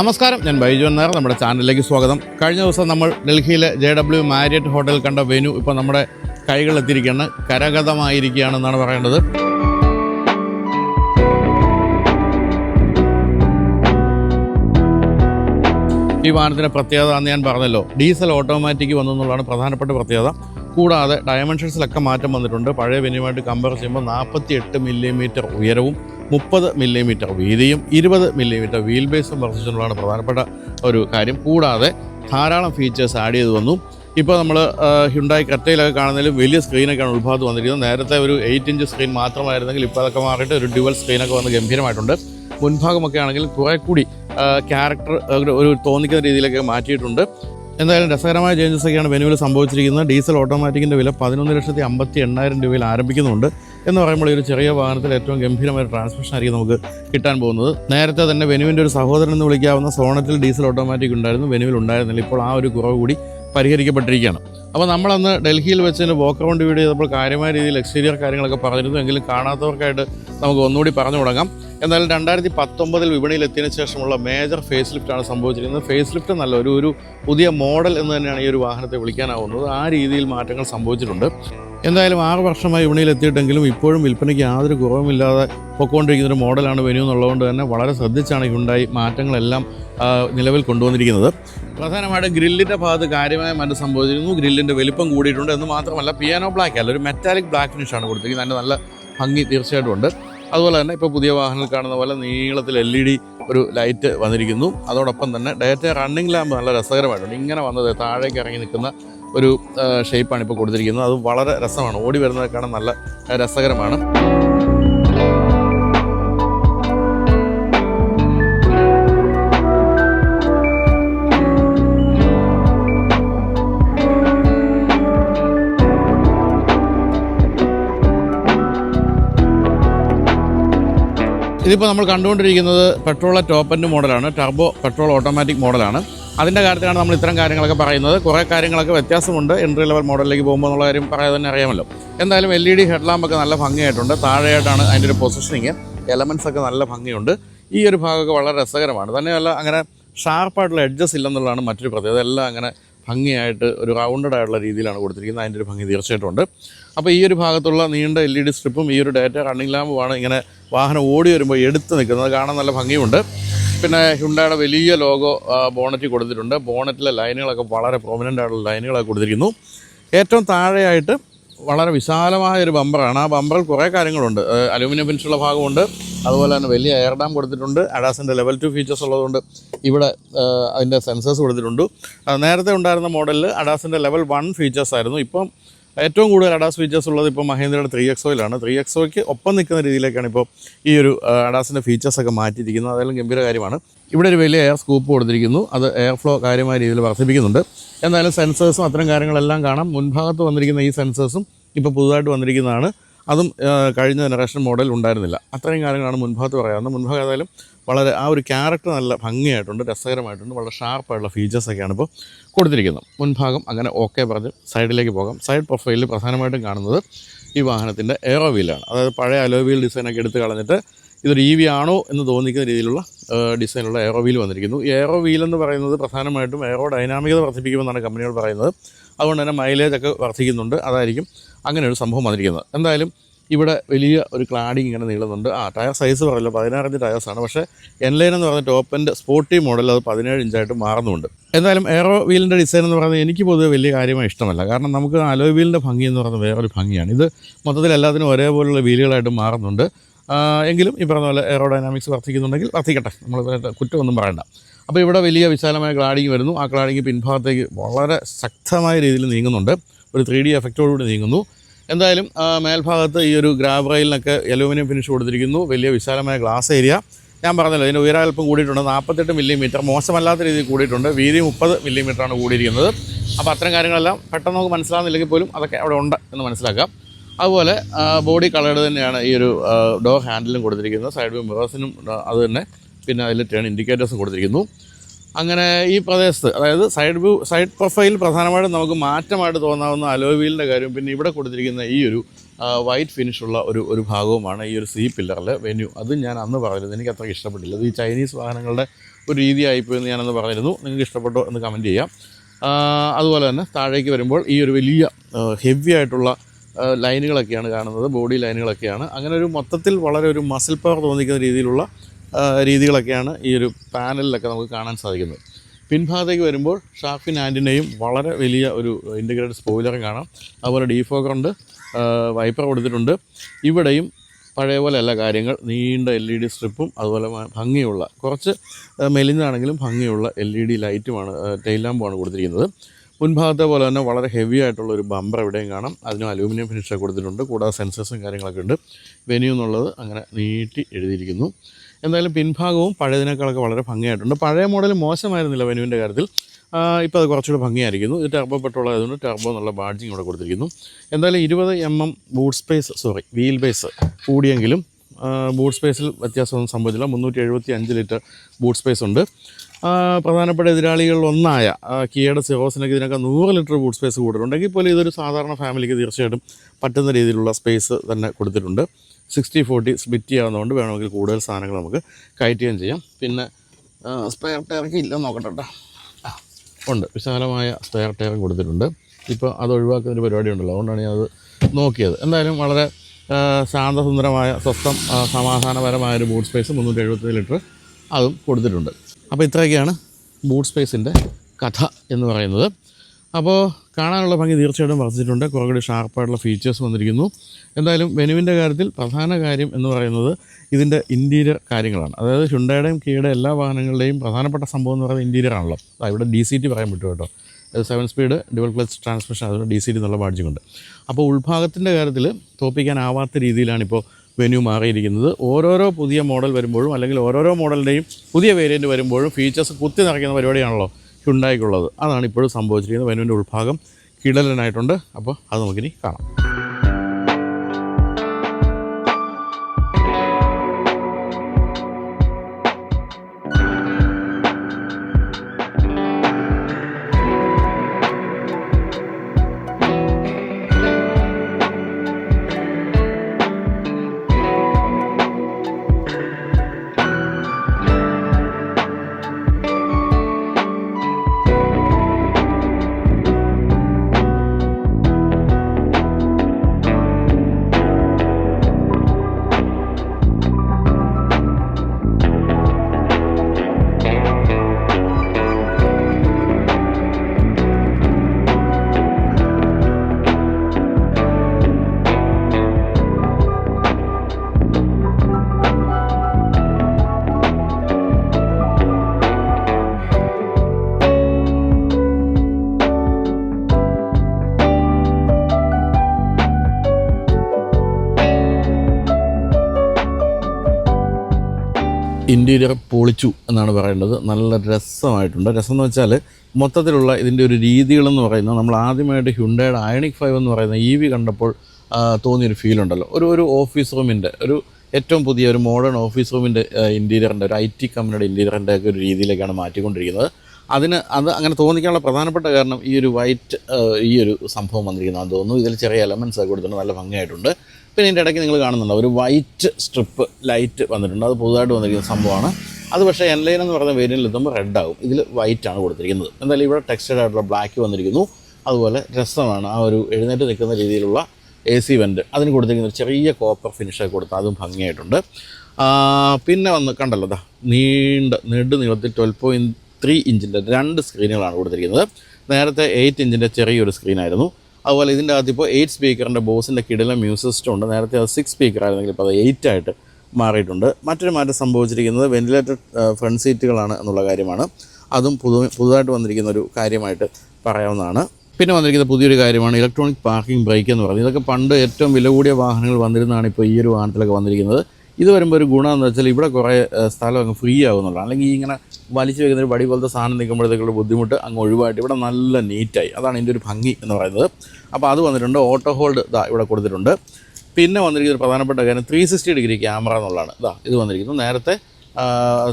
നമസ്കാരം ഞാൻ ബൈജു നായർ നമ്മുടെ ചാനലിലേക്ക് സ്വാഗതം. കഴിഞ്ഞ ദിവസം നമ്മൾ ഡൽഹിയിലെ ജെ ഡബ്ല്യു മാരിയറ്റ് ഹോട്ടൽ കണ്ട വെനു ഇപ്പോൾ നമ്മുടെ കൈകളെത്തിയിരിക്കുകയാണ് കരഗതമായിരിക്കുകയാണെന്നാണ് പറയേണ്ടത്. ഈ വാഹനത്തിന്റെ പ്രത്യേകത എന്ന് ഞാൻ പറഞ്ഞല്ലോ. ഡീസൽ ഓട്ടോമാറ്റിക് വന്നു എന്നുള്ളതാണ് പ്രധാനപ്പെട്ട പ്രത്യേകത. കൂടാതെ ഡയമെൻഷൻസിലൊക്കെ മാറ്റം വന്നിട്ടുണ്ട്. പഴയ വെനുമായിട്ട് കമ്പയർ ചെയ്യുമ്പോൾ നാൽപ്പത്തി എട്ട് മില്ലിമീറ്റർ ഉയരവും മുപ്പത് മില്ലിമീറ്റർ വീതിയും ഇരുപത് മില്ലിമീറ്റർ വീൽ ബേസും വർദ്ധിച്ചിട്ടുള്ളതാണ് പ്രധാനപ്പെട്ട ഒരു കാര്യം. കൂടാതെ ധാരാളം ഫീച്ചേഴ്സ് ആഡ് ചെയ്തു വന്നു. ഇപ്പോൾ നമ്മൾ ഹ്യുണ്ടായി കട്ടയിലൊക്കെ കാണുന്നതിൽ വലിയ സ്ക്രീനൊക്കെയാണ് ഉത്ഭാഗത്ത് വന്നിരിക്കുന്നത്. നേരത്തെ ഒരു എയ്റ്റ് ഇഞ്ച് സ്ക്രീൻ മാത്രമായിരുന്നെങ്കിൽ ഇപ്പോൾ അതൊക്കെ മാറിയിട്ട് ഒരു ഡ്യുവൽ സ്ക്രീനൊക്കെ വന്ന് ഗംഭീരമായിട്ടുണ്ട്. മുൻഭാഗമൊക്കെ ആണെങ്കിൽ കുറേ കൂടി ക്യാരക്ടർ ഒരു തോന്നിക്കുന്ന രീതിയിലൊക്കെ മാറ്റിയിട്ടുണ്ട്. എന്തായാലും രസകരമായ ചേഞ്ചസ് ഒക്കെയാണ് വെനുവിൽ സംഭവിച്ചിരിക്കുന്നത്. ഡീസൽ ഓട്ടോമാറ്റിക്കിന്റെ വില പതിനൊന്ന് ലക്ഷത്തി അമ്പത്തി എണ്ണായിരം രൂപയിൽ ആരംഭിക്കുന്നുണ്ട്. എന്ന് പറയുമ്പോൾ ഒരു ചെറിയ വാഹനത്തിൽ ഏറ്റവും ഗംഭീരമായ ട്രാൻസ്മിഷൻ ആയിരിക്കും നമുക്ക് കിട്ടാൻ പോകുന്നത്. നേരത്തെ തന്നെ വെനുവിന്റെ ഒരു സഹോദരൻ എന്ന് വിളിക്കാവുന്ന സോണറ്റിൽ ഡീസൽ ഓട്ടോമാറ്റിക് ഉണ്ടായിരുന്നു. വെനുവിൽ ഉണ്ടായിരുന്നില്ല. ഇപ്പോൾ ആ ഒരു കുറവ് കൂടി പരിഹരിക്കപ്പെട്ടിരിക്കുകയാണ്. അപ്പോൾ നമ്മളന്ന് ഡൽഹിയിൽ വെച്ച് തന്നെ വോക്ക് റൗണ്ട് വീഡിയോ ചെയ്തപ്പോൾ കാര്യമായ രീതിയിൽ എക്സ്റ്റീരിയർ കാര്യങ്ങളൊക്കെ പറഞ്ഞിരുന്നു. എങ്കിലും കാണാത്തവർക്കായിട്ട് നമുക്ക് ഒന്നുകൂടി പറഞ്ഞു തുടങ്ങാം. എന്നാലും രണ്ടായിരത്തി പത്തൊമ്പതിൽ വിപണിയിൽ എത്തിയതിനു ശേഷമുള്ള മേജർ ഫേസ് ലിഫ്റ്റാണ് സംഭവിച്ചിരിക്കുന്നത്. ഫേസ് ലിഫ്റ്റ് നല്ല ഒരു ഒരു പുതിയ മോഡൽ എന്ന് തന്നെയാണ് ഈ ഒരു വാഹനത്തെ വിളിക്കാനാവുന്നത്. ആ രീതിയിൽ മാറ്റങ്ങൾ സംഭവിച്ചിട്ടുണ്ട്. എന്തായാലും ആറ് വർഷമായി വിപണിയിൽ എത്തിയിട്ടെങ്കിലും ഇപ്പോഴും വിൽപ്പനയ്ക്ക് യാതൊരു കുറവുമില്ലാതെ പൊക്കോണ്ടിരിക്കുന്ന ഒരു മോഡലാണ് വെനു എന്നുള്ളതുകൊണ്ട് തന്നെ വളരെ ശ്രദ്ധിച്ചാണ് ഹ്യുണ്ടായി മാറ്റങ്ങളെല്ലാം നിലവിൽ കൊണ്ടുവന്നിരിക്കുന്നത്. പ്രധാനമായിട്ടും ഗ്രില്ലിന്റെ ഭാഗത്ത് കാര്യമായ മാറ്റം സംഭവിച്ചിരുന്നു. ഗ്രില്ലിന്റെ വലിപ്പം കൂടിയിട്ടുണ്ട് എന്ന് മാത്രമല്ല പിയാനോ ബ്ലാക്ക് അല്ല ഒരു മെറ്റാലിക് ബ്ലാക്ക് ഫിനിഷാണ് കൊടുത്തിരിക്കുന്നത്. അതിന്റെ നല്ല ഭംഗി തീർച്ചയായിട്ടും ഉണ്ട്. അതുപോലെ തന്നെ ഇപ്പോൾ പുതിയ വാഹനങ്ങൾ കാണുന്ന പോലെ നീളത്തിൽ എൽ ഇ ഡി ഒരു ലൈറ്റ് വന്നിരിക്കുന്നു. അതോടൊപ്പം തന്നെ ഡേറ്റ റണ്ണിംഗ് ലാമ്പ് നല്ല രസകരമായിട്ടുണ്ട്. ഇങ്ങനെ വന്നത് താഴേക്ക് ഇറങ്ങി നിൽക്കുന്ന ഒരു ഷേപ്പാണ് ഇപ്പോൾ കൊടുത്തിരിക്കുന്നത്. അത് വളരെ രസമാണ്. ഓടി വരുന്നത് കാണാൻ നല്ല രസകരമാണ്. ഇതിപ്പോൾ നമ്മൾ കണ്ടുകൊണ്ടിരിക്കുന്നത് പെട്രോൾ ടോപ്പ് എൻഡ് മോഡലാണ്. ടർബോ പെട്രോൾ ഓട്ടോമാറ്റിക് മോഡലാണ്. അതിന്റെ കാര്യത്തിലാണ് നമ്മൾ ഇത്തരം കാര്യങ്ങളൊക്കെ പറയുന്നത്. കുറേ കാര്യങ്ങളൊക്കെ വ്യത്യാസമുണ്ട്. എൻട്രി ലെവൽ മോഡലിലേക്ക് പോകുമ്പോൾ എന്നുള്ള കാര്യം പറയാതെ തന്നെ അറിയാമല്ലോ. എന്തായാലും എൽ ഇ ഡി ഹെഡ്ലാമ്പൊക്കെ നല്ല ഭംഗിയായിട്ടുണ്ട്. താഴെയായിട്ടാണ് അതിന്റെ ഒരു പൊസിഷനിങ് എലമെൻസ് ഒക്കെ നല്ല ഭംഗിയുണ്ട്. ഈ ഒരു ഭാഗമൊക്കെ വളരെ രസകരമാണ്. തന്നെയല്ല അങ്ങനെ ഷാർപ്പായിട്ടുള്ള എഡ്ജസ് ഇല്ലെന്നുള്ളതാണ് മറ്റൊരു പ്രത്യേകത. എല്ലാം അങ്ങനെ ഭംഗിയായിട്ട് ഒരു റൗണ്ടഡ് ആയിട്ടുള്ള രീതിയിലാണ് കൊടുത്തിരിക്കുന്നത്. അതിന്റെ ഒരു ഭംഗി തീർച്ചയായിട്ടുണ്ട് അപ്പോൾ ഈ ഒരു ഭാഗത്തുള്ള നീണ്ട എൽ ഇ ഡി സ്ട്രിപ്പും ഈ ഒരു ഡേറ്റ റണ്ണിംഗ് ലാമ്പുമാണ് ഇങ്ങനെ വാഹനം ഓടി വരുമ്പോൾ എടുത്ത് നിൽക്കുന്നത്. കാണാൻ നല്ല ഭംഗിയുണ്ട്. പിന്നെ ഹുണ്ടയുടെ വലിയ ലോഗോ ബോണറ്റിൽ കൊടുത്തിട്ടുണ്ട്. ബോണറ്റിലെ ലൈനുകളൊക്കെ വളരെ പ്രോമിനന്റ് ആയിട്ടുള്ള ലൈനുകളൊക്കെ കൊടുത്തിരിക്കുന്നു. ഏറ്റവും താഴെയായിട്ട് വളരെ വിശാലമായ ഒരു ബമ്പറാണ്. ആ ബമ്പറിൽ കുറേ കാര്യങ്ങളുണ്ട്. അലൂമിനിയം ഫിനിഷുള്ള ഭാഗമുണ്ട്. അതുപോലെ തന്നെ വലിയ എയർ ഡാം കൊടുത്തിട്ടുണ്ട്. അഡാസിന്റെ ലെവൽ ടു ഫീച്ചേഴ്സ് ഉള്ളതുകൊണ്ട് ഇവിടെ അതിന്റെ സെൻസേഴ്സ് കൊടുത്തിട്ടുണ്ട്. നേരത്തെ ഉണ്ടായിരുന്ന മോഡലിൽ അഡാസിന്റെ ലെവൽ വൺ ഫീച്ചേഴ്സ് ആയിരുന്നു. ഇപ്പം ഏറ്റവും കൂടുതൽ അഡാസ് ഫീച്ചേഴ്സ് ഉള്ളത് ഇപ്പോൾ മഹേന്ദ്രയുടെ ത്രീ എക്സോയിലാണ് ത്രീ എക്സോയ്ക്ക് ഒപ്പം നിൽക്കുന്ന രീതിയിലേക്കാണ് ഇപ്പോൾ ഈ ഒരു അഡാസിന്റെ ഫീച്ചേഴ്സൊക്കെ മാറ്റിയിരിക്കുന്നത്. അതെല്ലാം ഗംഭീര കാര്യമാണ്. ഇവിടെ ഒരു വലിയ എയർ സ്കൂപ്പ് കൊടുത്തിരിക്കുന്നു. അത് എയർ ഫ്ലോ കാര്യമായ രീതിയിൽ വർദ്ധിപ്പിക്കുന്നുണ്ട്. എന്തായാലും സെൻസേഴ്സും അത്തരം കാര്യങ്ങളെല്ലാം കാണാം. മുൻഭാഗത്ത് വന്നിരിക്കുന്ന ഈ സെൻസേഴ്സും ഇപ്പോൾ പുതുതായിട്ട് വന്നിരിക്കുന്നതാണ്. അതും കഴിഞ്ഞ ജനറേഷൻ മോഡൽ ഉണ്ടായിരുന്നില്ല. അത്രയും കാര്യങ്ങളാണ് മുൻഭാഗത്ത് പറയാവുന്നത്. മുൻഭാഗം ഏതായാലും വളരെ ആ ഒരു ക്യാരക്ടർ നല്ല ഭംഗിയായിട്ടുണ്ട് രസകരമായിട്ടുണ്ട് വളരെ ഷാർപ്പായിട്ടുള്ള ഫീച്ചേഴ്സൊക്കെയാണ് ഇപ്പോൾ കൊടുത്തിരിക്കുന്നത്. മുൻഭാഗം അങ്ങനെ ഓക്കെ പറഞ്ഞ് സൈഡിലേക്ക് പോകാം. സൈഡ് പ്രൊഫൈലിൽ പ്രധാനമായിട്ടും കാണുന്നത് ഈ വാഹനത്തിന്റെ എയറോ വീലാണ് അതായത് പഴയ അലോ വീൽ ഡിസൈനൊക്കെ എടുത്ത് കളഞ്ഞിട്ട് ഇതൊരു ഇ വി ആണോ എന്ന് തോന്നിക്കുന്ന രീതിയിലുള്ള ഡിസൈനുള്ള എയറോ വീൽ വന്നിരിക്കുന്നു. എയറോ വീൽ എന്ന് പറയുന്നത് പ്രധാനമായിട്ടും എയറോ ഡൈനാമികത വർദ്ധിപ്പിക്കുമെന്നാണ് കമ്പനികൾ പറയുന്നത്. അതുകൊണ്ട് തന്നെ മൈലേജ് ഒക്കെ വർദ്ധിക്കുന്നുണ്ട്. അതായിരിക്കും അങ്ങനെ ഒരു സംഭവം വന്നിരിക്കുന്നത്. എന്തായാലും ഇവിടെ വലിയ ഒരു ക്ലാഡിങ് ഇങ്ങനെ നീളുന്നുണ്ട്. ആ ടയർ സൈസ് പറയല്ലോ പതിനാറിഞ്ച് ടയേഴ്സാണ് പക്ഷേ എൻലൈൻ എന്ന് പറഞ്ഞ ടോപ്പിന്റെ സ്പോർട്ടി മോഡൽ അത് പതിനേഴ് ഇഞ്ചായിട്ട് മാറുന്നുണ്ട്. എന്തായാലും എയറോ വീലിന്റെ ഡിസൈൻ എന്ന് പറയുന്നത് എനിക്ക് പൊതുവെ വലിയ കാര്യമായി ഇഷ്ടമല്ല. കാരണം നമുക്ക് അലോ വീലിന്റെ ഭംഗി എന്ന് പറയുന്നത് വേറൊരു ഭംഗിയാണ്. ഇത് മൊത്തത്തിൽ എല്ലാത്തിനും ഒരേപോലുള്ള വീലുകളായിട്ട് മാറുന്നുണ്ട്. എങ്കിലും ഈ പറഞ്ഞ പോലെ എയറോ ഡൈനാമിക്സ് വർദ്ധിക്കുന്നുണ്ടെങ്കിൽ വർദ്ധിക്കട്ടെ. നമ്മൾ കുറ്റം കുറ്റമൊന്നും പറയണ്ട. അപ്പോൾ ഇവിടെ വലിയ വിശാലമായ ക്ലാഡിങ് വരുന്നു. ആ ക്ലാഡിങ് പിൻഭാഗത്തേക്ക് വളരെ ശക്തമായ രീതിയിൽ നീങ്ങുന്നുണ്ട്. ഒരു ത്രീ ഡി എഫക്റ്റോടുകൂടി നീങ്ങുന്നു. എന്തായാലും മേൽഭാഗത്ത് ഈ ഒരു ഗ്രാബ് റെയിലിനൊക്കെ അലൂമിനിയം ഫിനിഷ് കൊടുത്തിരിക്കുന്നു. വലിയ വിശാലമായ ഗ്ലാസ് ഏരിയ. ഞാൻ പറഞ്ഞല്ലോ ഇതിന്റെ ഉയരം അല്പം കൂടിയിട്ടുണ്ട്. നാൽപ്പത്തെട്ട് മില്ലിമീറ്റർ. മോശമല്ലാത്ത രീതിയിൽ കൂടിയിട്ടുണ്ട്. വീതി മുപ്പത് മില്ലിമീറ്ററാണ് കൂടിയിരിക്കുന്നത്. അപ്പോൾ അത്തരം കാര്യങ്ങളെല്ലാം പെട്ടെന്ന് നമുക്ക് മനസ്സിലാകുന്നില്ലെങ്കിൽ പോലും അതൊക്കെ അവിടെ ഉണ്ട് എന്ന് മനസ്സിലാക്കാം. അതുപോലെ ബോഡി കളേർഡ് തന്നെയാണ് ഈ ഒരു ഡോർ ഹാൻഡിലും കൊടുത്തിരിക്കുന്നത്. സൈഡ് വ്യൂ മിറേഴ്സിനും അത് തന്നെ. പിന്നെ അതിൽ ടേൺ ഇൻഡിക്കേറ്റേഴ്സും കൊടുത്തിരിക്കുന്നു. അങ്ങനെ ഈ പ്രദേശത്ത് അതായത് സൈഡ് വ്യൂ സൈഡ് പ്രൊഫൈൽ പ്രധാനമായിട്ടും നമുക്ക് മാറ്റമായിട്ട് തോന്നാവുന്ന അലോവീലിന്റെ കാര്യം പിന്നെ ഇവിടെ കൊടുത്തിരിക്കുന്ന ഈ ഒരു വൈറ്റ് ഫിനിഷുള്ള ഒരു ഒരു ഭാഗവുമാണ് ഈ ഒരു സി പില്ലറിലെ വെന്യൂ അത് ഞാൻ അന്ന് പറഞ്ഞിരുന്നു. എനിക്ക് അത്ര ഇഷ്ടപ്പെട്ടില്ല. അത് ഈ ചൈനീസ് വാഹനങ്ങളുടെ ഒരു രീതിയായിപ്പോയി എന്ന് ഞാനന്ന് പറഞ്ഞിരുന്നു. നിങ്ങൾക്ക് ഇഷ്ടപ്പെട്ടോ എന്ന് കമന്റ് ചെയ്യാം. അതുപോലെ തന്നെ താഴേക്ക് വരുമ്പോൾ ഈ ഒരു വലിയ ഹെവി ആയിട്ടുള്ള ലൈനുകളൊക്കെയാണ് കാണുന്നത്. ബോഡി ലൈനുകളൊക്കെയാണ് അങ്ങനെ ഒരു മൊത്തത്തിൽ വളരെ ഒരു മസിൽ പവർ തോന്നിക്കുന്ന രീതിയിലുള്ള രീതികളൊക്കെയാണ് ഈ ഒരു പാനലിലൊക്കെ നമുക്ക് കാണാൻ സാധിക്കുന്നത്. പിൻഭാഗത്തേക്ക് വരുമ്പോൾ ഷാഫിൻ ആന്റിനെയും വളരെ വലിയ ഒരു ഇന്റഗ്രേറ്റഡ് സ്പോയിലറും കാണാം. അതുപോലെ ഡീഫോക്കറുണ്ട് വൈപ്പർ കൊടുത്തിട്ടുണ്ട്. ഇവിടെയും പഴയ പോലെ അല്ല കാര്യങ്ങൾ. നീണ്ട എൽ ഇ ഡി സ്ട്രിപ്പും അതുപോലെ ഭംഗിയുള്ള കുറച്ച് മെലിഞ്ഞാണെങ്കിലും ഭംഗിയുള്ള എൽ ഇ ഡി ലൈറ്റുമാണ് ടെയിൽ ലാമ്പുമാണ് കൊടുത്തിരിക്കുന്നത്. മുൻഭാഗത്തെ പോലെ തന്നെ വളരെ ഹെവി ആയിട്ടുള്ള ഒരു ബമ്പർ എവിടെയും കാണാം. അതിനും അലൂമിനിയം ഫിനിഷ് കൊടുത്തിട്ടുണ്ട്. കൂടാതെ സെൻസേഴ്സും കാര്യങ്ങളൊക്കെ ഉണ്ട്. വെന്യൂ എന്നുള്ളത് അങ്ങനെ നീട്ടി എഴുതിയിരിക്കുന്നു. എന്തായാലും പിൻഭാഗവും പഴയതിനേക്കാളൊക്കെ വളരെ ഭംഗിയായിട്ടുണ്ട്. പഴയ മോഡൽ മോശമായിരുന്നില്ല വെനുവിന്റെ കാര്യത്തിൽ. ഇപ്പോൾ അത് കുറച്ചുകൂടെ ഭംഗിയായിരിക്കുന്നു. ഇത് ടർബോ പെട്രോൾ ആയതുകൊണ്ട് ടർബോ എന്നുള്ള ബാഡ്ജിങ് ഇവിടെ കൊടുത്തിരിക്കുന്നു. എന്തായാലും ഇരുപത് M M boot space sorry wheel base കൂടിയെങ്കിലും boot സ്പേസിൽ വ്യത്യാസമൊന്നും സംഭവിച്ചില്ല. മുന്നൂറ്റി എഴുപത്തി അഞ്ച് ലിറ്റർ ബൂട്ട് സ്പേസ് ഉണ്ട്. പ്രധാനപ്പെട്ട എതിരാളികളിൽ ഒന്നായ കിയുടെ സിറോസിനൊക്കെ ഇതിനൊക്കെ നൂറ് ലിറ്റർ ബൂട്ട് സ്പേസ് കൂടുതലുണ്ടെങ്കിൽ പോലും ഇതൊരു സാധാരണ ഫാമിലിക്ക് തീർച്ചയായിട്ടും പറ്റുന്ന രീതിയിലുള്ള സ്പേസ് തന്നെ കൊടുത്തിട്ടുണ്ട്. സിക്സ്റ്റി ഫോർട്ടി സ്പ്ലിറ്റ് ചെയ്യാവുന്നതുകൊണ്ട് വേണമെങ്കിൽ കൂടുതൽ സാധനങ്ങൾ നമുക്ക് കയറ്റുകയും ചെയ്യാം. പിന്നെ സ്പെയർ ടയർക്ക് ഇല്ല നോക്കട്ടെ കേട്ടോ. ഉണ്ട്. വിശാലമായ സ്പെയർ ടയർ കൊടുത്തിട്ടുണ്ട്. ഇപ്പോൾ അത് ഒഴിവാക്കുന്ന ഒരു പരിപാടി ഉണ്ടല്ലോ. അതുകൊണ്ടാണ് ഞാൻ അത് നോക്കിയത്. എന്തായാലും വളരെ ശാന്തസുന്ദരമായ സ്വസ്ഥം സമാധാനപരമായ ഒരു ബൂട്ട് സ്പേസ് മുന്നൂറ്റി എഴുപത്തി ലിറ്റർ അതും കൊടുത്തിട്ടുണ്ട്. അപ്പോൾ ഇത്രയൊക്കെയാണ് ബൂട്ട് സ്പേസിന്റെ കഥ എന്ന് പറയുന്നത്. അപ്പോൾ കാണാനുള്ള ഭംഗി തീർച്ചയായിട്ടും വർദ്ധിച്ചിട്ടുണ്ട്. കുറേ കൂടി ഷാർപ്പായിട്ടുള്ള ഫീച്ചേഴ്സ് വന്നിരിക്കുന്നു. എന്തായാലും വെനുവിന്റെ കാര്യത്തിൽ പ്രധാന കാര്യം എന്ന് പറയുന്നത് ഇതിന്റെ ഇന്റീരിയർ കാര്യങ്ങളാണ്. അതായത് ഹുണ്ടയുടെയും കീയുടെ എല്ലാ വാഹനങ്ങളുടെയും പ്രധാനപ്പെട്ട സംഭവം എന്ന് പറയുന്നത് ഇന്റീരിയർ ആണല്ലോ. ഇവിടെ ഡി സി ടി പറയാൻ പറ്റും കേട്ടോ. Seven speed dual clutch transmission അതുകൊണ്ട് ഡി സി ടി എന്നുള്ള ബാഡ്ജിങ് അപ്പോൾ ഉൾഭാഗത്തിന്റെ കാര്യത്തിൽ തോപ്പിക്കാനാവാത്ത രീതിയിലാണിപ്പോൾ വെന്യൂ മാറിയിരിക്കുന്നത്. ഓരോരോ പുതിയ മോഡൽ വരുമ്പോഴും അല്ലെങ്കിൽ ഓരോരോ മോഡലിന്റെയും പുതിയ വേരിയന്റ് വരുമ്പോഴും ഫീച്ചേഴ്സ് കുത്തി നിറയ്ക്കുന്ന പരിപാടിയാണല്ലോ. ഹ്യുണ്ടായിക്കുള്ളത് അതാണ് ഇപ്പോഴും സംഭവിച്ചിരിക്കുന്നത്. വനുവിന്റെ ഉൾഭാഗം കിടലനായിട്ടുണ്ട്. അപ്പോൾ അത് നമുക്കിനി കാണാം. ഇന്റീരിയർ പൊളിച്ചു എന്നാണ് പറയേണ്ടത് നല്ല രസമായിട്ടുണ്ട്. രസം എന്ന് വെച്ചാൽ മൊത്തത്തിലുള്ള ഇതിന്റെ ഒരു രീതികളെന്ന് പറയുന്നത് നമ്മൾ ആദ്യമായിട്ട് ഹ്യുണ്ടയുടെ അയണിക് ഫൈവ് എന്ന് പറയുന്ന ഇ വി കണ്ടപ്പോൾ തോന്നിയൊരു ഫീൽ ഉണ്ടല്ലോ. ഒരു ഒരു ഓഫീസ് റൂമിന്റെ ഒരു ഏറ്റവും പുതിയ ഒരു മോഡേൺ ഓഫീസ് റൂമിന്റെ ഇന്റീരിയറിന്റെ ഒരു ഐ ടി കമ്പനിയുടെ ഇന്റീരിയറിന്റെ ഒക്കെ ഒരു രീതിയിലേക്കാണ് മാറ്റിക്കൊണ്ടിരിക്കുന്നത്. അതിന് അത് അങ്ങനെ തോന്നിക്കാനുള്ള പ്രധാനപ്പെട്ട കാരണം ഈ ഒരു വൈറ്റ് ഈ ഒരു സംഭവം വന്നിരിക്കുന്നതാണെന്ന് തോന്നുന്നു. ഇതിൽ ചെറിയ എലമെൻസ് ഒക്കെ കൊടുത്തിട്ടുണ്ട്. നല്ല ഭംഗിയായിട്ടുണ്ട്. പിന്നെ ഇതിന്റെ ഇടയ്ക്ക് നിങ്ങൾ കാണുന്നുണ്ടോ? ഒരു വൈറ്റ് സ്ട്രിപ്പ് ലൈറ്റ് വന്നിട്ടുണ്ട്. അത് പുതുതായിട്ട് വന്നിരിക്കുന്ന സംഭവമാണ്. അത് പക്ഷേ എൻലൈൻ എന്ന് പറയുന്ന വേരിയന്റിൽ എത്തുമ്പോൾ റെഡ് ആകും ഇതിൽ വൈറ്റ് ആണ് കൊടുത്തിരിക്കുന്നത്. എന്തായാലും ഇവിടെ ടെക്സ്റ്റഡ് ആയിട്ടുള്ള ബ്ലാക്ക് വന്നിരിക്കുന്നു. അതുപോലെ രസമാണ് ആ ഒരു എഴുന്നേറ്റ് നിൽക്കുന്ന രീതിയിലുള്ള എ സി വെന്റ് അതിന് കൊടുത്തിരിക്കുന്ന ഒരു ചെറിയ കോപ്പർ ഫിനിഷൊക്കെ കൊടുത്ത് അതും ഭംഗിയായിട്ടുണ്ട്. പിന്നെ വന്ന് കണ്ടല്ലോ ദാ നീണ്ട നീണ്ട് നീളത്തിൽ ട്വൽവ് പോയിന്റ് ത്രീ ഇഞ്ചിന്റെ രണ്ട് സ്ക്രീനുകളാണ് കൊടുത്തിരിക്കുന്നത്. നേരത്തെ എയ്റ്റ് ഇഞ്ചിന്റെ ചെറിയൊരു സ്ക്രീനായിരുന്നു അതുപോലെ ഇതിന്റെ അകത്ത് ഇപ്പോൾ എയ്റ്റ് സ്പീക്കറിന്റെ ബോസിന്റെ കിടിലം മ്യൂസിക് ഉണ്ട്. നേരത്തെ അത് സിക്സ് സ്പീക്കർ ആയിരുന്നെങ്കിൽ ഇപ്പോൾ അത് എയ്റ്റ് ആയിട്ട് മാറിയിട്ടുണ്ട്. മറ്റൊരു മാറ്റം സംഭവിച്ചിരിക്കുന്നത് വെന്റിലേറ്റഡ് ഫ്രണ്ട് സീറ്റുകളാണ് എന്നുള്ള കാര്യമാണ്. അതും പുതു പുതുതായിട്ട് വന്നിരിക്കുന്ന ഒരു കാര്യമായിട്ട് പറയാവുന്നതാണ്. പിന്നെ വന്നിരിക്കുന്ന പുതിയൊരു കാര്യമാണ് ഇലക്ട്രോണിക് പാർക്കിംഗ് ബ്രേക്ക് എന്ന് പറയുന്നത്. ഇതൊക്കെ പണ്ട് ഏറ്റവും വില കൂടിയ വാഹനങ്ങൾ വന്നിരുന്നതാണ് ഇപ്പോൾ ഈ ഒരു വാഹനത്തിലൊക്കെ വന്നിരിക്കുന്നത്. ഇത് വരുമ്പോൾ ഒരു ഗുണം എന്ന് വെച്ചാൽ ഇവിടെ കുറേ സ്ഥലം അങ്ങ് ഫ്രീ ആകുന്നുള്ളതാണ് അല്ലെങ്കിൽ ഇങ്ങനെ വലിച്ചു വെക്കുന്ന ഒരു വടി പോലത്തെ സാധനം നിൽക്കുമ്പോഴത്തേക്കുള്ള ബുദ്ധിമുട്ട് അങ്ങ് ഒഴിവായിട്ട് ഇവിടെ നല്ല നീറ്റായി. അതാണ് ഇതിന്റെ ഒരു ഭംഗി എന്ന് പറയുന്നത്. അപ്പോൾ അത് വന്നിട്ടുണ്ട് ഓട്ടോ ഹോൾഡ് ഇതാ ഇവിടെ കൊടുത്തിട്ടുണ്ട്. പിന്നെ വന്നിരിക്കുന്ന ഒരു പ്രധാനപ്പെട്ട കാര്യം ത്രീ സിക്സ്റ്റി ഡിഗ്രി ക്യാമറ എന്നുള്ളതാണ്. ഇതാ ഇത് വന്നിരിക്കുന്നു. നേരത്തെ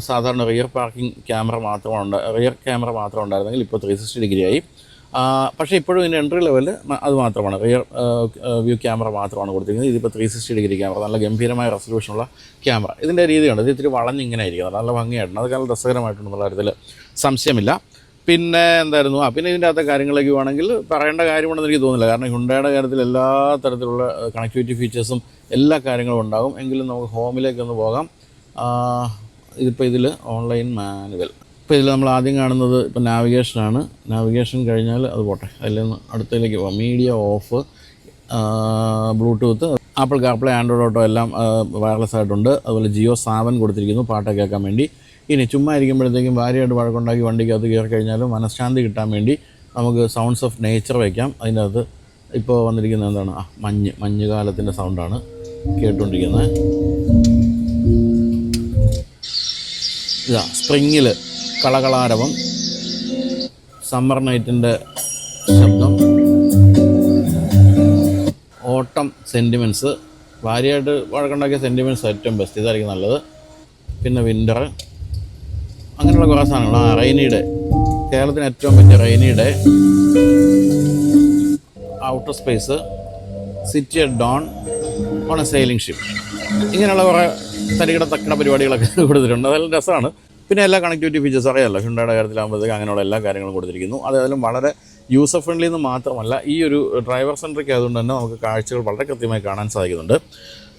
സാധാരണ റിയർ പാർക്കിംഗ് ക്യാമറ മാത്രമാണ് റിയർ ക്യാമറ മാത്രം ഉണ്ടായിരുന്നെങ്കിൽ ഇപ്പോൾ ത്രീ സിക്സ്റ്റി ഡിഗ്രി ആയി പക്ഷേ ഇപ്പോഴും ഇതിന്റെ എൻട്രി ലെവൽ അത് മാത്രമാണ്. റിയർ വ്യൂ ക്യാമറ മാത്രമാണ് കൊടുത്തിരിക്കുന്നത്. ഇതിപ്പോൾ ത്രീ സിക്സ്റ്റി ഡിഗ്രി ക്യാമറ നല്ല ഗംഭീരമായ റെസൊല്യൂഷനുള്ള ക്യാമറ ഇതിന്റെ രീതിയുണ്ട്. ഇത് ഇത്തിരി വളഞ്ഞിങ്ങനെ ഇരിക്കുന്നത് നല്ല ഭംഗിയായിട്ടുണ്ട്. അത് നല്ല രസകരമായിട്ടുണ്ടെന്നുള്ള കാര്യത്തിൽ സംശയമില്ല. പിന്നെ എന്തായിരുന്നു? ആ പിന്നെ ഇതിന്റെ അകത്തെ കാര്യങ്ങളൊക്കെ വേണമെങ്കിൽ പറയേണ്ട കാര്യമുണ്ടെന്ന് എനിക്ക് തോന്നുന്നില്ല. കാരണം ഹുണ്ടയുടെ കാര്യത്തിൽ എല്ലാ തരത്തിലുള്ള കണക്ടിവിറ്റി ഫീച്ചേഴ്സും എല്ലാ കാര്യങ്ങളും ഉണ്ടാകും. എങ്കിലും നമുക്ക് ഹോമിലേക്കൊന്ന് പോകാം. ഇതിപ്പോൾ ഇതിൽ ഓൺലൈൻ മാനുവൽ ഇപ്പോൾ ഇതിൽ നമ്മൾ ആദ്യം കാണുന്നത് ഇപ്പോൾ നാവിഗേഷനാണ് നാവിഗേഷൻ കഴിഞ്ഞാൽ അത് പോട്ടെ. അതിൽ നിന്ന് അടുത്തതിലേക്ക് പോകാം media of Bluetooth Apple CarPlay Android auto എല്ലാം വയർലെസ് ആയിട്ടുണ്ട്. അതുപോലെ ജിയോ സാവൻ കൊടുത്തിരിക്കുന്നു. പാട്ട് കേൾക്കാൻ വേണ്ടി. ഇനി ചുമ്മാ ഇരിക്കുമ്പോഴത്തേക്കും ഭാര്യയായിട്ട് വഴക്കുണ്ടാക്കി വണ്ടിക്കകത്ത് കയറി കഴിഞ്ഞാലും മനഃശാന്തി കിട്ടാൻ വേണ്ടി നമുക്ക് സൗണ്ട്സ് ഓഫ് നേച്ചർ വയ്ക്കാം അതിന്റെ അകത്ത് ഇപ്പോൾ വന്നിരിക്കുന്നത് എന്താണ്? ആ മഞ്ഞ്. മഞ്ഞുകാലത്തിന്റെ സൗണ്ടാണ് കേട്ടുകൊണ്ടിരിക്കുന്നത് ഇതാ സ്പ്രിങ്ങിൽ കളകളാരവം സമ്മർ നൈറ്റിന്റെ ശബ്ദം ഓട്ടം സെന്റിമെന്റ്സ് ഭാര്യയായിട്ട് വഴക്കുണ്ടാക്കിയ സെന്റിമെന്റ്സ് ഏറ്റവും ബെസ്റ്റ് ഇതായിരിക്കും നല്ലത്. പിന്നെ വിന്റർ അങ്ങനെയുള്ള കുറേ സാധനങ്ങൾ ആ ഡേ കേരളത്തിന് ഏറ്റവും പറ്റിയ day outer space city at dawn on a sailing ship ഇങ്ങനെയുള്ള കുറേ തരികിട തക്കട പരിപാടികളൊക്കെ കൊടുത്തിട്ടുണ്ട്. അതെല്ലാം രസമാണ്. പിന്നെ എല്ലാ കണക്ടിവിറ്റി ഫീച്ചേഴ്സ് അറിയാമല്ലോ ഹുണ്ടയുടെ കാര്യത്തിലാകുമ്പോഴത്തേക്ക് അങ്ങനെയുള്ള എല്ലാ കാര്യങ്ങളും കൊടുത്തിരിക്കുന്നു. അതായാലും വളരെ യൂസർ ഫ്രണ്ട്ലി എന്ന് മാത്രമല്ല ഈ ഒരു ഡ്രൈവർ സെൻട്രിക് ആയതുകൊണ്ട് തന്നെ നമുക്ക് കാഴ്ചകൾ വളരെ കൃത്യമായി കാണാൻ സാധിക്കുന്നുണ്ട്.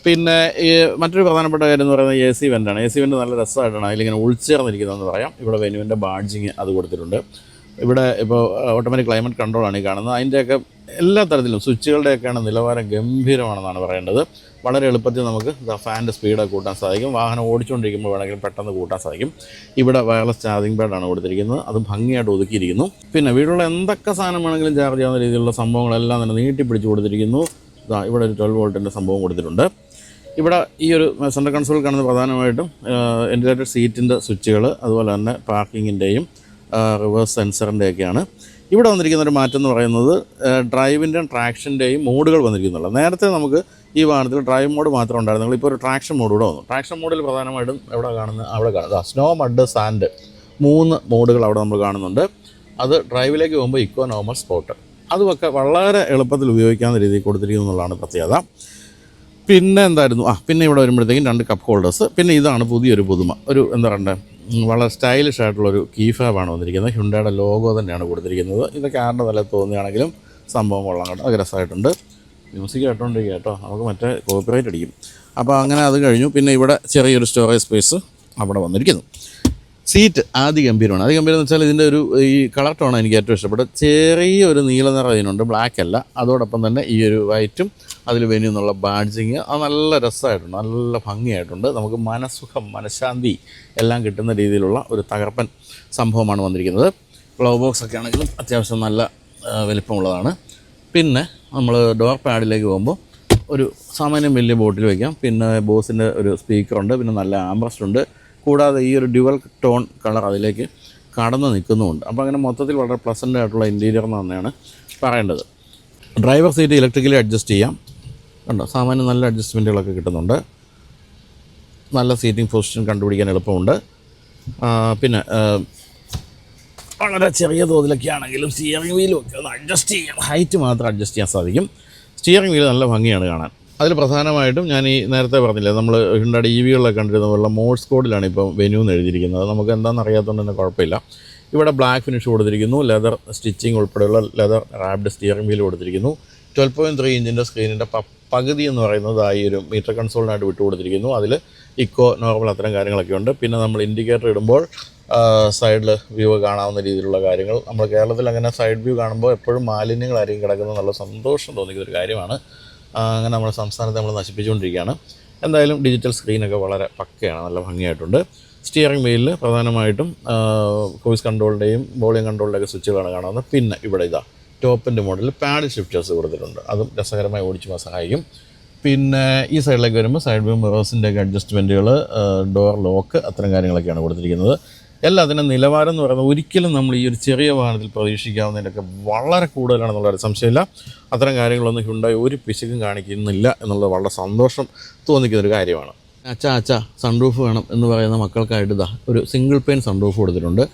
പിന്നെ ഈ മറ്റൊരു പ്രധാനപ്പെട്ട കാര്യം എന്ന് പറയുന്നത് എ സി വെന്റാണ് എ സി വെന്റ് നല്ല രസമായിട്ടാണ് അതിലിങ്ങനെ ഉൾച്ചേർന്നിരിക്കുന്നതെന്ന് പറയാം. ഇവിടെ വെനുവിന്റെ ബാഡ്ജിങ് അത് കൊടുത്തിട്ടുണ്ട്. ഇവിടെ ഇപ്പോൾ ഓട്ടോമാറ്റിക് ക്ലൈമറ്റ് കൺട്രോളാണ് ഈ കാണുന്നത്. അതിന്റെയൊക്കെ എല്ലാ തരത്തിലും സ്വിച്ചുകളുടെയൊക്കെയാണ് നിലവാരം ഗംഭീരമാണെന്നാണ് പറയേണ്ടത്. വളരെ എളുപ്പത്തിൽ നമുക്ക് ഫാനിന്റെ സ്പീഡൊക്കെ കൂട്ടാൻ സാധിക്കും. വാഹനം ഓടിച്ചുകൊണ്ടിരിക്കുമ്പോൾ വേണമെങ്കിൽ പെട്ടെന്ന് കൂട്ടാൻ സാധിക്കും. ഇവിടെ വയർലെസ് ചാർജിങ് പാഡാണ് കൊടുത്തിരിക്കുന്നത്. അത് ഭംഗിയായിട്ട് ഒതുക്കിയിരിക്കുന്നു. പിന്നെ വീടുള്ള എന്തൊക്കെ സാധനം വേണമെങ്കിലും ചാർജ് ചെയ്യാവുന്ന രീതിയിലുള്ള സംഭവങ്ങളെല്ലാം തന്നെ നീട്ടിപ്പിടിച്ച് കൊടുത്തിരിക്കുന്നു. ഇവിടെ ഒരു ട്വൽവ് വോൾട്ടിന്റെ സംഭവം കൊടുത്തിട്ടുണ്ട്. ഇവിടെ ഈ ഒരു സെൻട്രൽ കൺസോൾ കാണുന്ന പ്രധാനമായിട്ടും വെന്റിലേറ്റഡ് സീറ്റിന്റെ സ്വിച്ചുകൾ അതുപോലെ തന്നെ പാർക്കിങ്ങിന്റെയും റിവേഴ്സ് സെൻസറിന്റെയൊക്കെയാണ് ഇവിടെ വന്നിരിക്കുന്ന ഒരു മാറ്റം എന്ന് പറയുന്നത് ഡ്രൈവിന്റെയും ട്രാക്ഷന്റെയും മോഡുകൾ വന്നിരിക്കുന്നുള്ളൂ നേരത്തെ നമുക്ക് ഈ വാഹനത്തിൽ ഡ്രൈവ് മോഡ് മാത്രം ഉണ്ടായിരുന്നുള്ളൂ. ഇപ്പോൾ ഒരു ട്രാക്ഷൻ മോഡ് കൂടെ വന്നു. ട്രാക്ഷൻ മോഡിൽ പ്രധാനമായിട്ടും എവിടെ കാണുന്നത് അവിടെ കാണുന്നത് സ്നോ മഡ് സാൻഡ് മൂന്ന് മോഡുകൾ അവിടെ നമ്മൾ കാണുന്നുണ്ട്. അത് ഡ്രൈവിലേക്ക് പോകുമ്പോൾ ഇക്കോ നോർമൽ സ്പോട്ട് അതുമൊക്കെ വളരെ എളുപ്പത്തിൽ ഉപയോഗിക്കാവുന്ന രീതിയിൽ കൊടുത്തിരിക്കുന്നു എന്നുള്ളതാണ് പ്രത്യേകത. പിന്നെ എന്തായിരുന്നു? ആ പിന്നെ ഇവിടെ വരുമ്പോഴത്തേക്കും രണ്ട് കപ്പ് ഹോൾഡേഴ്സ് പിന്നെ ഇതാണ് പുതിയൊരു പുതുമ. ഒരു എന്താ പറയണ്ടേ? ഉം, വളരെ സ്റ്റൈലിഷ് ആയിട്ടുള്ളൊരു കീഫാബാണ് വന്നിരിക്കുന്നത്. ഹ്യുണ്ടയുടെ ലോഗോ തന്നെയാണ് കൊടുത്തിരിക്കുന്നത്. ഇതൊക്കെ ആരുടെ തല തോന്നുകയാണെങ്കിലും സംഭവം കൊള്ളാം കേട്ടോ. അത് രസമായിട്ടുണ്ട്. മ്യൂസിക് കേട്ടോണ്ടിരിക്കുക കേട്ടോ. നമുക്ക് മറ്റേ കോപ്പിറൈറ്റ് അടിക്കും. അപ്പോൾ അങ്ങനെ അത് കഴിഞ്ഞു. പിന്നെ ഇവിടെ ചെറിയൊരു സ്റ്റോറേജ് സ്പേസ് അവിടെ വന്നിരിക്കുന്നു. സീറ്റ് ആദ്യ ഗംഭീരമാണ് ആദ്യ ഗംഭീരം എന്ന് വെച്ചാൽ ഇതിന്റെ ഒരു ഈ കളർ ടോണാണ് എനിക്ക് ഏറ്റവും ഇഷ്ടപ്പെട്ടത്. ചെറിയൊരു നീല നിറം ഇതിനുണ്ട്. ബ്ലാക്ക് അല്ല. അതോടൊപ്പം തന്നെ ഈ ഒരു വൈറ്റും അതിൽ വെന്യൂ എന്നുള്ള ബാഡ്ജിങ് അത് നല്ല രസമായിട്ടുണ്ട് നല്ല ഭംഗിയായിട്ടുണ്ട്. നമുക്ക് മനസുഖം മനഃശാന്തി എല്ലാം കിട്ടുന്ന രീതിയിലുള്ള ഒരു തകർപ്പൻ സംഭവമാണ് വന്നിരിക്കുന്നത്. ഗ്ലോ ബോക്സ് ഒക്കെ ആണെങ്കിലും അത്യാവശ്യം നല്ല വലിപ്പമുള്ളതാണ്. പിന്നെ നമ്മൾ ഡോർ പാഡിലേക്ക് പോകുമ്പോൾ ഒരു സാമാന്യം വലിയ ബോട്ടിൽ വയ്ക്കാം പിന്നെ ബോസിന്റെ ഒരു സ്പീക്കറുണ്ട് പിന്നെ നല്ല ആംബ്രസ്റ്റ് ഉണ്ട്. കൂടാതെ ഈ ഒരു ഡ്യുവൽ ടോൺ കളർ അതിലേക്ക് കടന്ന് നിൽക്കുന്നുമുണ്ട്. അപ്പോൾ അങ്ങനെ മൊത്തത്തിൽ വളരെ പ്ലസന്റ് ആയിട്ടുള്ള ഇന്റീരിയർ എന്ന് തന്നെയാണ് പറയേണ്ടത്. ഡ്രൈവർ സീറ്റ് ഇലക്ട്രിക്കലി അഡ്ജസ്റ്റ് ചെയ്യാം. കണ്ടോ സാമാന്യം നല്ല അഡ്ജസ്റ്റ്മെന്റുകളൊക്കെ കിട്ടുന്നുണ്ട്. നല്ല സീറ്റിംഗ് പൊസിഷൻ കണ്ടുപിടിക്കാൻ എളുപ്പമുണ്ട്. പിന്നെ വളരെ ചെറിയ തോതിലൊക്കെ ആണെങ്കിലും സ്റ്റിയറിംഗ് വീലും ഒക്കെ ഒന്ന് അഡ്ജസ്റ്റ് ചെയ്യാം ഹൈറ്റ് മാത്രം അഡ്ജസ്റ്റ് ചെയ്യാൻ സാധിക്കും. സ്റ്റിയറിംഗ് വീൽ നല്ല ഭംഗിയാണ് കാണാൻ. അതിൽ പ്രധാനമായിട്ടും ഞാൻ ഈ നേരത്തെ പറഞ്ഞില്ലേ നമ്മൾ ഹിണ്ടയുടെ ഇ വികളിലൊക്കെ കണ്ടിരുന്ന പോലുള്ള മോഡ്സ് കോഡിലാണ് ഇപ്പോൾ വെന്യൂ എന്ന് എഴുതിയിരിക്കുന്നത്. നമുക്ക് എന്താണെന്ന് അറിയാത്തതുകൊണ്ട് തന്നെ കുഴപ്പമില്ല. ഇവിടെ ബ്ലാക്ക് ഫിനിഷ് കൊടുത്തിരിക്കുന്നു ലെതർ സ്റ്റിച്ചിങ് ഉൾപ്പെടെയുള്ള ലെതർ റാബ്ഡ് സ്റ്റിയറിംഗ് വീൽ കൊടുത്തിരിക്കുന്നു. ട്വൽവ് പോയിന്റ് ത്രീ ഇഞ്ചിന്റെ സ്ക്രീനിന്റെ പകുതി എന്ന് പറയുന്നത് ആ ഒരു മീറ്റർ കൺസോളിനായിട്ട് വിട്ടുകൊടുത്തിരിക്കുന്നു. അതിൽ ഇക്കോ നോർമൽ അത്തരം കാര്യങ്ങളൊക്കെ ഉണ്ട്. പിന്നെ നമ്മൾ ഇൻഡിക്കേറ്റർ ഇടുമ്പോൾ സൈഡിൽ വ്യൂ കാണാവുന്ന രീതിയിലുള്ള കാര്യങ്ങൾ. നമ്മൾ കേരളത്തിൽ അങ്ങനെ സൈഡ് വ്യൂ കാണുമ്പോൾ എപ്പോഴും മാലിന്യങ്ങളായിരിക്കും കിടക്കുന്നത്. നല്ല സന്തോഷം തോന്നിക്കുന്ന ഒരു കാര്യമാണ്. അങ്ങനെ നമ്മുടെ സംസ്ഥാനത്തെ നമ്മൾ നശിപ്പിച്ചുകൊണ്ടിരിക്കുകയാണ്. എന്തായാലും ഡിജിറ്റൽ സ്ക്രീനൊക്കെ വളരെ പക്കയാണ്. നല്ല ഭംഗിയായിട്ടുണ്ട്. സ്റ്റിയറിംഗ് വീലിൽ പ്രധാനമായിട്ടും വോയിസ് കൺട്രോളിന്റെയും വോളിയം കൺട്രോളിന്റെയൊക്കെ സ്വിച്ചുകളാണ് കാണുന്നത് പിന്നെ ഇവിടെ ഇതാ ടോപ്പിന്റെ മോഡലിൽ പാഡ് ഷിഫ്റ്റേഴ്സ് കൊടുത്തിട്ടുണ്ട്. അതും രസകരമായി ഓടിച്ചു പോകാൻ സഹായിക്കും. പിന്നെ ഈ സൈഡിലേക്ക് വരുമ്പോൾ സൈഡ് വ്യൂ മിറേഴ്സിന്റെ ഒക്കെ അഡ്ജസ്റ്റ്മെന്റുകൾ ഡോർ ലോക്ക് അത്തരം കാര്യങ്ങളൊക്കെയാണ് കൊടുത്തിരിക്കുന്നത്. എല്ലാത്തിനും നിലവാരം എന്ന് പറയുന്നത് ഒരിക്കലും നമ്മൾ ഈ ഒരു ചെറിയ വാഹനത്തിൽ പ്രതീക്ഷിക്കാവുന്നതിന്റെയൊക്കെ വളരെ കൂടുതലാണെന്നുള്ളൊരു സംശയമില്ല. അത്തരം കാര്യങ്ങളൊന്നും ഹുണ്ടായി ഒരു പിശുക്കും കാണിക്കുന്നില്ല എന്നുള്ളത് വളരെ സന്തോഷം തോന്നിക്കുന്ന ഒരു കാര്യമാണ്. അച്ഛാ അച്ഛാ സൺറൂഫ് വേണം എന്ന് പറയുന്ന മക്കൾക്കായിട്ട് ഇതാ ഒരു സിംഗിൾ പെയിൻ സൺറൂഫ് കൊടുത്തിട്ടുണ്ട്.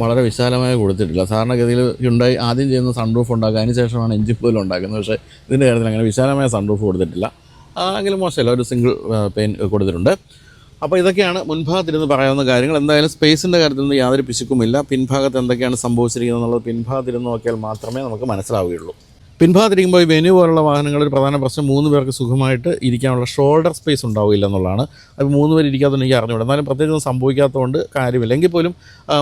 വളരെ വിശാലമായി കൊടുത്തിട്ടില്ല. സാധാരണഗതിയിൽ ഉണ്ടായി ആദ്യം ചെയ്യുന്ന സൺറൂഫ് ഉണ്ടാക്കുക അതിന് ശേഷമാണ് എഞ്ചിൻ പോലും ഉണ്ടാക്കുന്നത്. പക്ഷേ ഇതിന്റെ കാര്യത്തിൽ അങ്ങനെ വിശാലമായ സൺറൂഫ് കൊടുത്തിട്ടില്ല. എങ്കിലും മോശമല്ല ഒരു സിംഗിൾ പെയിൻ കൊടുത്തിട്ടുണ്ട്. അപ്പോൾ ഇതൊക്കെയാണ് മുൻഭാഗത്തിരുന്ന് പറയാവുന്ന കാര്യങ്ങൾ. എന്തായാലും സ്പേസിന്റെ കാര്യത്തിൽ നിന്ന് യാതൊരു പിശുക്കുമില്ല. പിൻഭാഗത്ത് എന്തൊക്കെയാണ് സംഭവിച്ചിരിക്കുന്നത് എന്നുള്ളത് പിൻഭാഗത്തിരുന്ന് നോക്കിയാൽ മാത്രമേ നമുക്ക് മനസ്സിലാവുകയുള്ളൂ. പിൻഭാഗത്തിരിക്കുമ്പോൾ ഈ വെന്യൂ പോലുള്ള വാഹനങ്ങളിൽ പ്രധാന പ്രശ്നം മൂന്ന് പേർക്ക് സുഖമായിട്ട് ഇരിക്കാനുള്ള ഷോൾഡർ സ്പേസ് ഉണ്ടാവില്ല എന്നുള്ളതാണ്. അത് മൂന്ന് പേർ ഇരിക്കാത്തതുകൊണ്ട് എനിക്ക് അറിഞ്ഞുകൂടാ. എന്നാലും പ്രത്യേകിച്ച് സംഭവിക്കാത്തതുകൊണ്ട് കാര്യമില്ല. എങ്കിൽ പോലും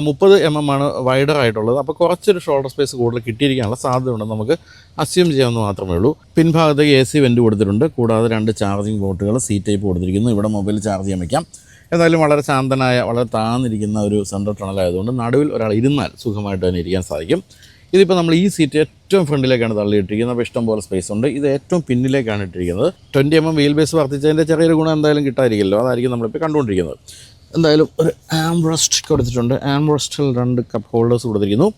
മുപ്പത് എം എം ആണ് വൈഡർ ആയിട്ടുള്ളത്. അപ്പോൾ കുറച്ചൊരു ഷോൾഡർ സ്പേസ് കൂടുതൽ കിട്ടിയിരിക്കാനുള്ള സാധ്യത ഉണ്ടെന്ന് നമുക്ക് അസ്യൂം ചെയ്യാമെന്ന് മാത്രമേ ഉള്ളൂ. പിൻഭാഗത്തേക്ക് എ സി വെന്റ് കൊടുത്തിട്ടുണ്ട്. കൂടാതെ രണ്ട് ചാർജിങ് ബോട്ടുകൾ സി ടൈപ്പ് കൊടുത്തിരിക്കുന്നു. ഇവിടെ മൊബൈൽ ചാർജ് ചെയ്യാൻ വയ്ക്കാം എന്തായാലും വളരെ ശാന്തനായ വളരെ താന്നിരിക്കുന്ന ഒരു സെൻട്രൽ ടണലായതുകൊണ്ട് നടുവിൽ ഒരാൾ ഇരുന്നാൽ സുഖമായിട്ട് തന്നെ ഇരിക്കാൻ സാധിക്കും. ഇതിപ്പോൾ നമ്മൾ ഈ സീറ്റ് ഏറ്റവും ഫ്രണ്ടിലേക്കാണ് തള്ളിയിട്ടിരിക്കുന്നത്. അപ്പോൾ ഇഷ്ടംപോലെ സ്പേസ് ഉണ്ട്. ഇത് ഏറ്റവും പിന്നിലേക്കാണ് ഇട്ടിരിക്കുന്നത്. Twenty M M wheel base വർദ്ധിച്ചതിന്റെ ചെറിയൊരു ഗുണം എന്തായാലും കിട്ടാതിരിക്കില്ലോ അതായിരിക്കും നമ്മളിപ്പോൾ കണ്ടുകൊണ്ടിരിക്കുന്നത്. എന്തായാലും ഒരു ആംബ്രസ്റ്റ് കൊടുത്തിട്ടുണ്ട്. ആംബ്രസ്റ്റിൽ രണ്ട് കപ്പ് ഹോൾഡേഴ്സ് കൊടുത്തിരിക്കുന്നു.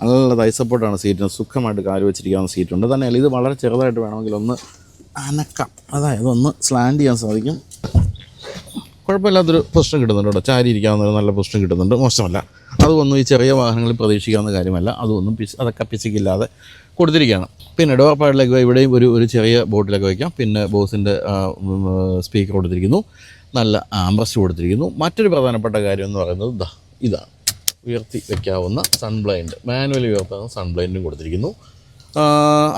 നല്ല തൈ സപ്പോർട്ടാണ് സീറ്റിന് സുഖമായിട്ട് കാൽ വെച്ചിരിക്കാവുന്ന സീറ്റുണ്ട് തന്നെയല്ല ഇത് വളരെ ചെറുതായിട്ട് വേണമെങ്കിൽ ഒന്ന് അനക്കാം. അതായത് ഒന്ന് സ്ലാൻഡ് ചെയ്യാൻ സാധിക്കും. കുഴപ്പമില്ലാത്തൊരു പൊസിഷൻ കിട്ടുന്നുണ്ട് കേട്ടോ. ചാരി ഇരിക്കാവുന്ന നല്ല പൊസിഷൻ കിട്ടുന്നുണ്ട്. മോശമല്ല. അതൊന്നും ഈ ചെറിയ വാഹനങ്ങളിൽ പ്രതീക്ഷിക്കാവുന്ന കാര്യമല്ല. അതൊന്നും പിശ് അതൊക്കെ പിശിക്കില്ലാതെ കൊടുത്തിരിക്കുകയാണ്. പിന്നെ ഡോർ പാഡിലേക്ക് ഇവിടെയും ഒരു ഒരു ചെറിയ ബോട്ടിലൊക്കെ വയ്ക്കാം. പിന്നെ ബോസിന്റെ സ്പീക്കർ കൊടുത്തിരിക്കുന്നു. നല്ല ആംബ്രസ്റ്റ് കൊടുത്തിരിക്കുന്നു. മറ്റൊരു പ്രധാനപ്പെട്ട കാര്യം എന്ന് പറയുന്നത് ഇതാ ഇതാണ് ഉയർത്തി വയ്ക്കാവുന്ന സൺബ്ലൈൻഡ് മാനുവലി ഉയർത്താവുന്ന സൺബ്ലൈൻഡും കൊടുത്തിരിക്കുന്നു.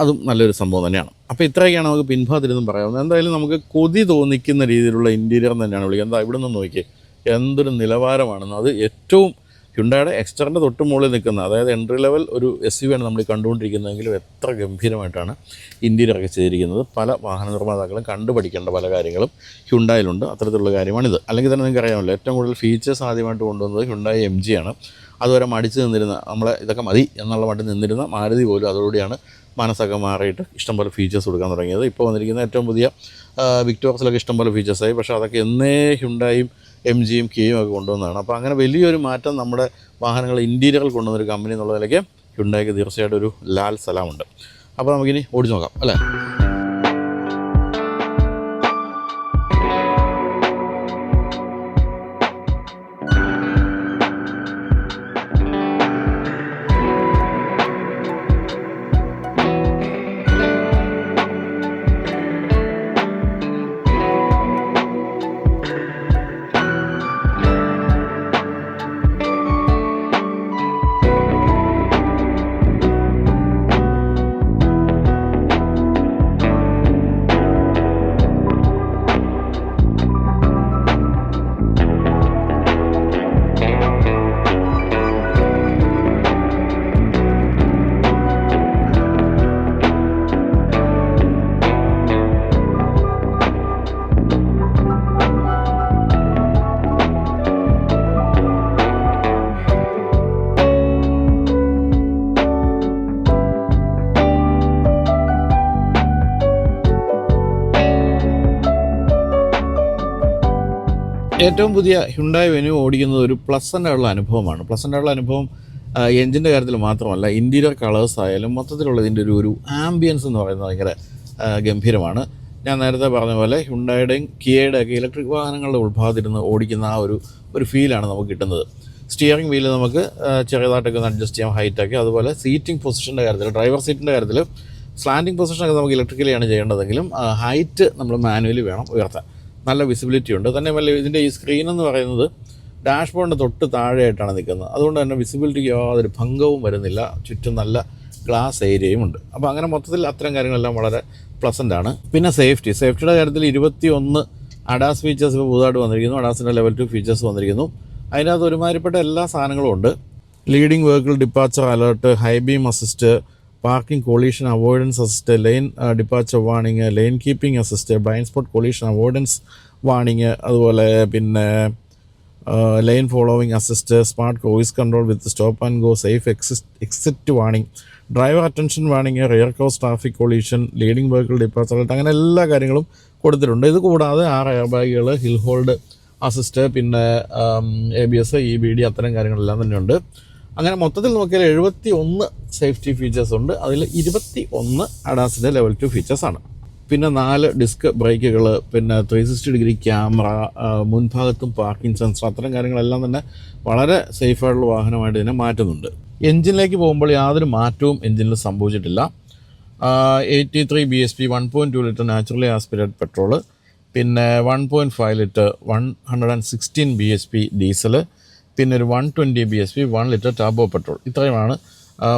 അതും നല്ലൊരു സംഭവം തന്നെയാണ്. അപ്പോൾ ഇത്രയൊക്കെയാണ് നമുക്ക് പിൻഭാഗത്തിരുന്നും പറയാവുന്നത്. എന്തായാലും നമുക്ക് കൊതി തോന്നിക്കുന്ന രീതിയിലുള്ള ഇന്റീരിയർ തന്നെയാണ് വിളിക്കുന്നത്. എന്താ ഇവിടെ നിന്ന് നോക്കിയേ എന്തൊരു നിലവാരമാണെന്ന്. അത് ഏറ്റവും ഹ്യുണ്ടായുടെ എക്സ്റ്ററിന്റെ തൊട്ട് മുകളിൽ നിൽക്കുന്ന അതായത് എൻട്രി ലെവൽ ഒരു എസ് യു ആണ് നമ്മൾ കണ്ടുകൊണ്ടിരിക്കുന്നതെങ്കിലും എത്ര ഗംഭീരമായിട്ടാണ് ഇന്ത്യയിലൊക്കെ ചെയ്തിരിക്കുന്നത്. പല വാഹന നിർമ്മാതാക്കളും കണ്ടുപഠിക്കേണ്ട പല കാര്യങ്ങളും ഹ്യുണ്ടായിലുണ്ട് അത്തരത്തിലുള്ള കാര്യമാണിത്. അല്ലെങ്കിൽ തന്നെ നിങ്ങൾക്ക് അറിയാമല്ലോ ഏറ്റവും കൂടുതൽ ഫീച്ചേഴ്സ് ആദ്യമായിട്ട് കൊണ്ടുവന്നത് ഹ്യുണ്ടായ എം ജി ആണ്. അതുവരെ മടിച്ച് നിന്നിരുന്ന നമ്മളെ ഇതൊക്കെ മതി എന്നുള്ള മട്ടിൽ നിന്നിരുന്ന മാരുതി പോലും അതോടുകൂടിയാണ് മനസ്സൊക്കെ മാറിയിട്ട് ഇഷ്ടംപോലെ ഫീച്ചേഴ്സ് കൊടുക്കാൻ തുടങ്ങിയത്. ഇപ്പോൾ വന്നിരിക്കുന്ന ഏറ്റവും പുതിയ വിക്ടോർസിലൊക്കെ ഇഷ്ടംപോലെ ഫീച്ചേഴ്സായി പക്ഷേ അതൊക്കെ എന്നേ ഹ്യുണ്ടായും എം ജിയും കെയും ഒക്കെ കൊണ്ടുവന്നതാണ്. അപ്പോൾ അങ്ങനെ വലിയൊരു മാറ്റം നമ്മുടെ വാഹനങ്ങൾ ഇന്റീരിയറിൽ കൊണ്ടുവന്ന ഒരു കമ്പനി എന്നുള്ള നിലയ്ക്ക് ഹ്യുണ്ടായിക്ക് തീർച്ചയായിട്ടും ഒരു ലാൽ സലാമുണ്ട്. അപ്പോൾ നമുക്കിനി ഓടിച്ചു നോക്കാം അല്ലേ? ഏറ്റവും പുതിയ ഹ്യുണ്ടായി വെന്യൂ ഓടിക്കുന്നത് ഒരു പ്ലസന്റായുള്ള അനുഭവമാണ്. പ്ലസന്റായുള്ള അനുഭവം എൻജിന്റെ കാര്യത്തിൽ മാത്രമല്ല ഇന്റീരിയർ കളേഴ്സ് ആയാലും മൊത്തത്തിലുള്ള ഇതിന്റെ ഒരു ഒരു ആംബിയൻസ് എന്ന് പറയുന്നത് ഭയങ്കര ഗംഭീരമാണ്. ഞാൻ നേരത്തെ പറഞ്ഞ പോലെ ഹ്യുണ്ടായുടെയും കിയയുടെയും ഒക്കെ ഇലക്ട്രിക് വാഹനങ്ങളുടെ ഉൾഭാഗത്തിരുന്ന് ഓടിക്കുന്ന ആ ഒരു ഒരു ഫീലാണ് നമുക്ക് കിട്ടുന്നത്. സ്റ്റിയറിംഗ് വീൽ നമുക്ക് ചെറിയതായിട്ടൊക്കെ ഒന്ന് അഡ്ജസ്റ്റ് ചെയ്യാം ഹൈറ്റൊക്കെ അതുപോലെ സീറ്റിംഗ് പൊസിഷന്റെ കാര്യത്തിൽ ഡ്രൈവർ സീറ്റിന്റെ കാര്യത്തിൽ സ്ലാൻഡിംഗ് പൊസിഷനൊക്കെ നമുക്ക് ഇലക്ട്രിക്കലിയാണ് ചെയ്യേണ്ടതെങ്കിലും ഹൈറ്റ് നമ്മൾ മാനുവലി വേണം ഉയർത്താൻ. നല്ല വിസിബിലിറ്റി ഉണ്ട്. തന്നെ വല്ല ഇതിന്റെ ഈ സ്ക്രീൻ എന്ന് പറയുന്നത് ഡാഷ്ബോർഡിന്റെ തൊട്ട് താഴെയായിട്ടാണ് നിൽക്കുന്നത്. അതുകൊണ്ട് തന്നെ വിസിബിലിറ്റിക്ക് യാതൊരു ഭംഗവും വരുന്നില്ല. ചുറ്റും നല്ല ഗ്ലാസ് ഏരിയയും ഉണ്ട്. അപ്പോൾ അങ്ങനെ മൊത്തത്തിൽ അത്തരം കാര്യങ്ങളെല്ലാം വളരെ പ്ലസന്റ് ആണ്. പിന്നെ സേഫ്റ്റി സേഫ്റ്റിയുടെ കാര്യത്തിൽ ഇരുപത്തി ഒന്ന് അഡാസ് ഫീച്ചേഴ്സ് ഇപ്പോൾ പുതുതായിട്ട് വന്നിരിക്കുന്നു. അഡാസിന്റെ ലെവൽ ടു ഫീച്ചേഴ്സ് വന്നിരിക്കുന്നു. അതിനകത്ത് ഒരുമാതിരിപ്പെട്ട എല്ലാ സാധനങ്ങളും ഉണ്ട്. Leading vehicle departure alert high beam assist parking collision avoidance assist line departure വാണിങ് line keeping assist blind spot collision avoidance വാണിങ് അതുപോലെ പിന്നെ line following assist smart voice control with stop and go safe exist exit warning driver attention warning rear cos traffic collision leading vehicle departure അങ്ങനെ എല്ലാ കാര്യങ്ങളും കൊടുത്തിട്ടുണ്ട്. ഇത് കൂടാതെ ആറ് air ബാഗുകൾ ഹിൽ ഹോൾഡ് അസിസ്റ്റ് പിന്നെ A B S E B D അത്തരം കാര്യങ്ങളെല്ലാം തന്നെയുണ്ട്. അങ്ങനെ മൊത്തത്തിൽ നോക്കിയാൽ എഴുപത്തി ഒന്ന് സേഫ്റ്റി ഫീച്ചേഴ്സ് ഉണ്ട്. അതിൽ ഇരുപത്തി ഒന്ന് അഡാസിന്റെ ലെവൽ ടു ഫീച്ചേഴ്സാണ് പിന്നെ നാല് ഡിസ്ക് ബ്രേക്കുകൾ പിന്നെ ത്രീ സിക്സ്റ്റി ഡിഗ്രി ക്യാമറ മുൻഭാഗത്തും പാർക്കിംഗ് സെൻസർ അത്തരം കാര്യങ്ങളെല്ലാം തന്നെ വളരെ സേഫായിട്ടുള്ള വാഹനമായിട്ട് ഇതിനെ മാറ്റുന്നുണ്ട്. എഞ്ചിനിലേക്ക് പോകുമ്പോൾ യാതൊരു മാറ്റവും എഞ്ചിനിൽ സംഭവിച്ചിട്ടില്ല. Eighty three B H P one point two litre naturally aspirate petrol പിന്നെ one point five litre one hundred and sixteen B H P diesel പിന്നെ ഒരു one twenty B H P one litre turbo petrol ഇത്രയുമാണ്